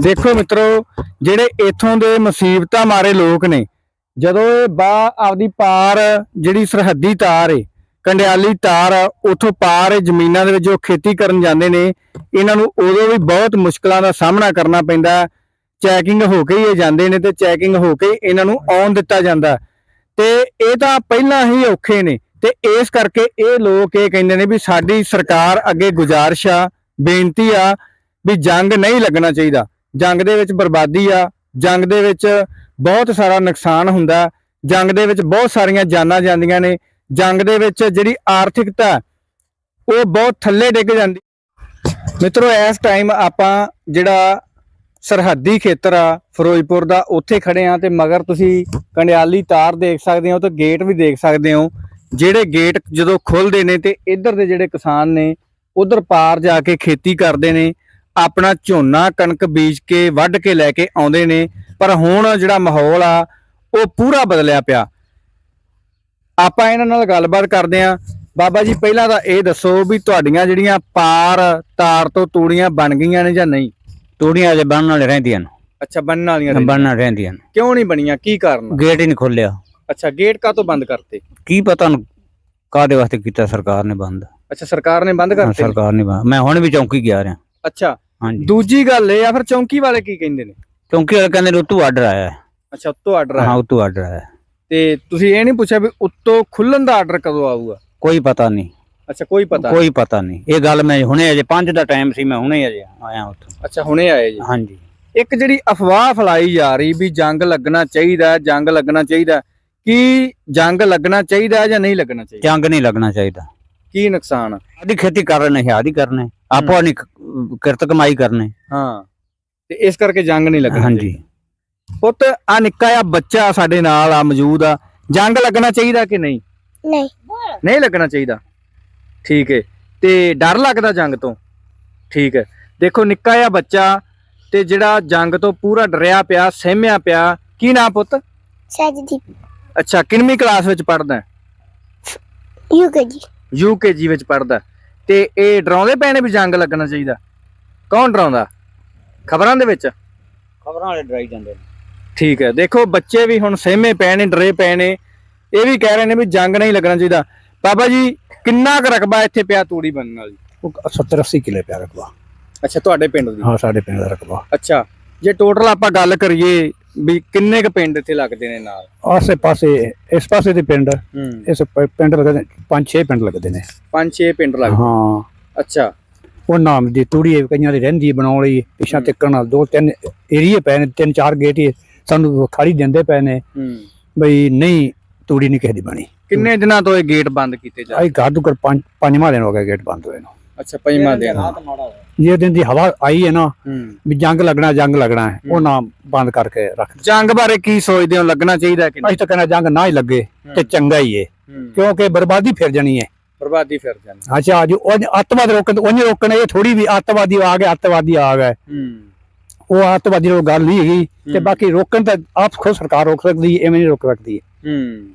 ਦੇਖੋ ਮਿੱਤਰੋ ਜਿਹੜੇ ਇਥੋਂ ਦੇ ਮੁਸੀਬਤਾਂ ਮਾਰੇ ਲੋਕ ਨੇ ਜਦੋਂ ਇਹ ਬਾ ਆਪਦੀ ਪਾਰ ਜਿਹੜੀ ਸਰਹੱਦੀ ਤਾਰ ਏ ਕੰਡਿਆਲੀ ਤਾਰ ਆ, ਉੱਥੋਂ ਪਾਰ ਜ਼ਮੀਨਾਂ ਦੇ ਵਿੱਚ ਜੋ ਖੇਤੀ ਕਰਨ ਜਾਂਦੇ ਨੇ ਇਹਨਾਂ ਨੂੰ ਉਦੋਂ ਵੀ ਬਹੁਤ ਮੁਸ਼ਕਲਾਂ ਦਾ ਸਾਹਮਣਾ ਕਰਨਾ ਪੈਂਦਾ ਚੈਕਿੰਗ ਹੋ ਕੇ ਹੀ ਇਹ ਜਾਂਦੇ ਨੇ ਤੇ ਚੈਕਿੰਗ ਹੋ ਕੇ ਇਹਨਾਂ ਨੂੰ ਆਉਣ ਦਿੱਤਾ ਜਾਂਦਾ ਤੇ ਇਹ ਤਾਂ ਪਹਿਲਾਂ ਹੀ ਔਖੇ ਨੇ ਤੇ ਇਸ ਕਰਕੇ ਇਹ ਲੋਕ ਇਹ ਕਹਿੰਦੇ ਨੇ ਵੀ ਸਾਡੀ ਸਰਕਾਰ ਅੱਗੇ ਗੁਜ਼ਾਰਿਸ਼ ਆ ਬੇਨਤੀ ਆ ਵੀ ਜੰਗ ਨਹੀਂ ਲੱਗਣਾ ਚਾਹੀਦਾ। ਜੰਗ ਦੇ ਵਿੱਚ ਬਰਬਾਦੀ ਆ, ਜੰਗ ਦੇ ਵਿੱਚ ਬਹੁਤ ਸਾਰਾ ਨੁਕਸਾਨ ਹੁੰਦਾ। ਜੰਗ ਦੇ ਵਿੱਚ ਬਹੁਤ ਸਾਰੀਆਂ ਜਾਨਾਂ ਜਾਂਦੀਆਂ ਨੇ। ਜੰਗ ਦੇ ਵਿੱਚ ਜਿਹੜੀ ਆਰਥਿਕਤਾ, ਉਹ ਬਹੁਤ ਥੱਲੇ ਡਿੱਗ ਜਾਂਦੀ। ਮਿੱਤਰੋ, ਇਸ ਟਾਈਮ ਆਪਾਂ ਜਿਹੜਾ ਸਰਹੱਦੀ ਖੇਤਰ ਆ, ਫਿਰੋਜ਼ਪੁਰ ਦਾ, ਉੱਥੇ ਖੜੇ ਆ ਤੇ ਮਗਰ ਤੁਸੀਂ ਕੰਡਿਆਲੀ ਤਾਰ ਦੇਖ ਸਕਦੇ ਹੋ ਤੇ ਗੇਟ ਵੀ ਦੇਖ ਸਕਦੇ ਹੋ। ਜਿਹੜੇ ਗੇਟ ਜਦੋਂ ਖੁੱਲਦੇ ਨੇ ਤੇ ਇੱਧਰ ਦੇ ਜਿਹੜੇ ਕਿਸਾਨ ਨੇ, ਉਧਰ ਪਾਰ ਜਾ ਕੇ ਖੇਤੀ ਕਰਦੇ ਨੇ। ਆਪਣਾ ਝੋਨਾ ਕਣਕ ਬੀਜ ਕੇ ਵੱਢ ਕੇ ਲੈ ਕੇ ਆਉਂਦੇ ਨੇ ਪਰ ਹੁਣ ਜਿਹੜਾ ਮਾਹੌਲ ਆ ਉਹ ਪੂਰਾ ਬਦਲਿਆ ਪਿਆ। ਆਪਾਂ ਇਹਨਾਂ ਨਾਲ ਗੱਲਬਾਤ ਕਰਦੇ ਆ ਬਾਬਾ ਜੀ ਪਹਿਲਾਂ ਤਾਂ ਇਹ ਦੱਸੋ ਵੀ ਤੁਹਾਡੀਆਂ ਜਿਹੜੀਆਂ ਪਾਰ ਤਾਰ ਤੋਂ ਤੂੜੀਆਂ ਬਣ ਗਈਆਂ ਨੇ ਜਾਂ ਨਹੀਂ? ਤੂੜੀਆਂ ਅਜੇ ਬਣਨ ਵਾਲੇ ਰਹਿੰਦੀਆਂ ਨੇ। ਅੱਛਾ ਬਣਨ ਵਾਲੀਆਂ। ਬਣਨ ਰਹਿੰਦੀਆਂ ਨੇ। ਕਿਉਂ ਨਹੀਂ ਬਣੀਆਂ? ਕੀ ਕਾਰਨ? ਗੇਟ ਹੀ ਨਹੀਂ ਖੋਲਿਆ ਅੱਛਾ ਗੇਟ ਕਾਹਤੋਂ ਬੰਦ ਕਰਤੇ? ਕੀ ਪਤਾ ਨੂੰ ਕਾਦੇ ਵਾਸਤੇ ਕੀਤਾ ਸਰਕਾਰ ਨੇ ਬੰਦ। ਅੱਛਾ ਸਰਕਾਰ ਨੇ ਬੰਦ ਕਰਤੇ। ਸਰਕਾਰ ਨੇ ਬੰਦ। ਮੈਂ ਹੁਣ ਵੀ ਚੌਂਕੀ ਗਿਆ ਰਿਹਾ। ਅੱਛਾ ਹਾਂਜੀ। ਦੂਜੀ ਗੱਲ ਇਹ ਆ ਫਿਰ ਚੌਂਕੀ ਵਾਲੇ ਕੀ ਕਹਿੰਦੇ ਨੇ? ਚੌਂਕੀ ਵਾਲੇ ਕਹਿੰਦੇ ਉਤੋਂ ਆਰਡਰ ਆਇਆ। ਹੈ। ਅੱਛਾ ਉੱਤੋਂ ਆਰਡਰ ਹਾਂ ਆਇਆ ਉਤੋਂ ਆਰਡਰ ਆਇਆ। ਹੈ। ਤੇ ਤੁਸੀਂ ਇਹ ਨਹੀਂ ਪੁੱਛਿਆ ਵੀ ਉੱਤੋਂ ਖੁੱਲਣ ਦਾ ਆਰਡਰ ਕਦੋਂ ਆਊਗਾ? ਕੋਈ ਪਤਾ ਨਹੀਂ। ਅੱਛਾ ਕੋਈ ਪਤਾ ਕੋਈ ਪਤਾ ਨਹੀਂ। ਇਹ ਗੱਲ ਮੈਂ ਹੁਣੇ ਅਜੇ 5 ਦਾ ਟਾਈਮ ਸੀ ਮੈਂ ਹੁਣੇ ਅਜੇ ਆਇਆ ਉੱਥੋਂ। ਅੱਛਾ ਹੁਣੇ ਆਏ ਜੀ। ਹਾਂਜੀ। ਇੱਕ ਜਿਹੜੀ ਅਫਵਾਹ ਫੈਲਾਈ ਜਾ ਰਹੀ ਵੀ ਜੰਗ ਲੱਗਣਾ ਚਾਹੀਦਾ ਹੈ, ਜੰਗ ਲੱਗਣਾ ਚਾਹੀਦਾ ਹੈ। ਕੀ ਜੰਗ ਲੱਗਣਾ ਚਾਹੀਦਾ ਹੈ ਜਾਂ ਨਹੀਂ ਲੱਗਣਾ ਚਾਹੀਦਾ? ਜੰਗ ਨਹੀਂ ਲੱਗਣਾ ਚਾਹੀਦਾ। ਕੀ ਨੁਕਸਾਨ ਆ? ਆਦੀ ਖੇਤੀ ਕਰ ਰਹੇ ਨੇ ਆਦੀ ਕਰਨੇ। ਆਪੋ ਨਹੀਂ ਕਿਰਤ ਕਮਾਈ ਕਰਨੇ। ਹਾਂ। ਤੇ ਇਸ ਕਰਕੇ ਜੰਗ ਨਹੀਂ ਲੱਗਣਾ ਹਾਂਜੀ। ਚਾਹੀਦਾ। ਪੁੱਤ ਆ ਨਿੱਕਾ ਜਿਹਾ ਬੱਚਾ ਸਾਡੇ ਨਾਲ ਆ ਮੌਜੂਦ ਆ। ਜੰਗ ਲੱਗਣਾ ਚਾਹੀਦਾ ਕਿ ਨਹੀਂ? ਨਹੀਂ। ਨਹੀਂ ਲੱਗਣਾ ਚਾਹੀਦਾ। ਠੀਕ ਹੈ ਤੇ ਡਰ ਲੱਗਦਾ ਜੰਗ ਤੋਂ? ਠੀਕ ਹੈ ਦੇਖੋ ਨਿੱਕਾ ਜਿਹਾ ਬੱਚਾ ਤੇ ਜਿਹੜਾ ਜੰਗ ਤੋਂ ਪੂਰਾ ਡਰਿਆ ਪਿਆ ਸਹਿਮਿਆ ਪਿਆ ਕੀ ਨਾਂ ਪੁੱਤ? ਸਹਿਜਦੀਪ। ਅੱਛਾ ਕਿੰਨਵੀਂ ਕਲਾਸ ਵਿੱਚ ਪੜਦਾ ਯੂਕੇਜੀ ਯੂਕੇਜੀ ਵਿੱਚ ਪੜਦਾ ਤੇ ਇਹ ਡਰਾਉਂਦੇ ਨੇ ਵੀ ਜੰਗ ਲੱਗਣਾ ਚਾਹੀਦਾ। ਕੌਣ ਡਰਾਉਂਦਾ? ਖਬਰਾਂ ਦੇ ਵਿੱਚ? ਖਬਰਾਂ ਵਾਲੇ ਡਰਾਈ ਜਾਂਦੇ ਨੇ। ਠੀਕ ਹੈ ਦੇਖੋ ਬੱਚੇ ਵੀ ਹੁਣ ਸਹਿਮੇ ਪਏ ਨੇ ਡਰੇ ਪਏ ਨੇ। ਇਹ ਵੀ ਕਹਿ ਰਹੇ ਨੇ ਵੀ ਜੰਗ ਨਹੀਂ ਲੱਗਣਾ ਚਾਹੀਦਾ। ਬਾਬਾ ਜੀ ਕਿੰਨਾ ਕੁ ਰਕਬਾ ਇੱਥੇ ਪਿਆ ਤੂੜੀ ਬਣਨ ਵਾਲੀ? ਉਹ 70 80 ਕਿਲੇ ਪਿਆ ਰਕਬਾ। ਅੱਛਾ ਤੁਹਾਡੇ ਪਿੰਡ ਦੀ? ਹਾਂ ਸਾਡੇ ਪਿੰਡ ਦਾ ਰਕਬਾ। ਅੱਛਾ ਜੇ ਟੋਟਲ ਆਪਾਂ ਗੱਲ ਕਰੀਏ ਵੀ ਕਿੰਨੇ ਕ ਪਿੰਡ ਇੱਥੇ ਲੱਗਦੇ ਨੇ ਨਾਲ? ਆਸੇ ਪਾਸੇ ਇਸ ਪਾਸੇ ਦੇ ਪਿੰਡ ਹੂੰ। ਇਸ ਪ- ਪਿੰਡ ਲੱਗਦੇ ਪੰਜ ਛੇ ਪਿੰਡ ਲੱਗਦੇ ਨੇ। ਪੰਜ ਛੇ ਪਿੰਡ ਲੱਗਦੇ ਹਾਂ। ਅੱਛਾ। ਉਹ ਨਾਮ ਦੀ ਤੂੜੀ ਹੈ, ਕਈਆਂ ਦੀ ਰਹਿੰਦੀ ਹੈ ਬਣਾਉਣ ਲਈ ਪਿਛਾ ਤਿੱਕਣ ਨਾਲ ਦੋ ਤਿੰਨ ਏਰੀਏ ਪਏ ਨੇ ਤਿੰਨ ਚਾਰ ਗੇਟ ਹੀ ਸਾਨੂੰ ਖਾਲੀ ਦਿੰਦੇ ਪਏ ਨੇ। ਹੂੰ। ਬਈ ਨਹੀਂ ਤੂੜੀ ਨਹੀਂ ਕਿਸੇ ਦੀ ਬਣੀ। ਕਿੰਨੇ ਦਿਨਾਂ ਤੋਂ ਇਹ ਗੇਟ ਬੰਦ ਕੀਤੇ ਜਾ ਆਈ ਘਰ ਤੋਂ ਘਰ ਪੰਜ ਪੰਜਵਾਂ ਦਿਨ ਹੋ ਗਿਆ ਗੇਟ ਬੰਦ ਹੋਏ ਨੂੰ। ਅੱਛਾ ਪੰਜਵਾਂ ਦਿਨ। ਜੇ ਦਿਨ ਦੀ ਹਵਾ ਆਈ ਹੈ ਨਾ ਵੀ ਜੰਗ ਲੱਗਣਾ ਜੰਗ ਲੱਗਣਾ ਹੈ ਉਹ ਨਾਮ ਬੰਦ ਕਰਕੇ ਰੱਖ। ਜੰਗ ਬਾਰੇ ਕੀ ਸੋਚਦੇ ਹੋ ਲੱਗਣਾ ਚਾਹੀਦਾ ਕਿ ਅਸੀਂ ਤਾਂ ਕਹਿੰਦਾ ਜੰਗ ਨਾ ਹੀ ਲੱਗੇ ਤੇ ਚੰਗਾ ਹੀ ਹੈ। ਕਿਉਂਕਿ ਬਰਬਾਦੀ ਫਿਰ ਜਾਣੀ ਹੈ। ਬਰਬਾਦੀ ਫਿਰ ਜਾਂਦੀ ਅੱਛਾ ਅੱਜ ਉਹ ਅੱਤਵਾਦ ਰੋਕਣ ਉਹਨੇ ਰੋਕਣ ਇਹ ਥੋੜੀ ਵੀ ਅੱਤਵਾਦੀ ਆ ਗਏ ਅੱਤਵਾਦੀ ਆ ਗਏ ਉਹ ਅੱਤਵਾਦੀ ਉਹ ਗੱਲ ਨਹੀਂ ਹੈਗੀ ਤੇ। ਬਾਕੀ ਰੋਕਣ ਤਾਂ ਆਪ ਖੁਦ ਸਰਕਾਰ ਰੋਕ ਸਕਦੀ ਐਵੇਂ ਨਹੀਂ ਰੋਕ ਸਕਦੀ। ਹੂੰ।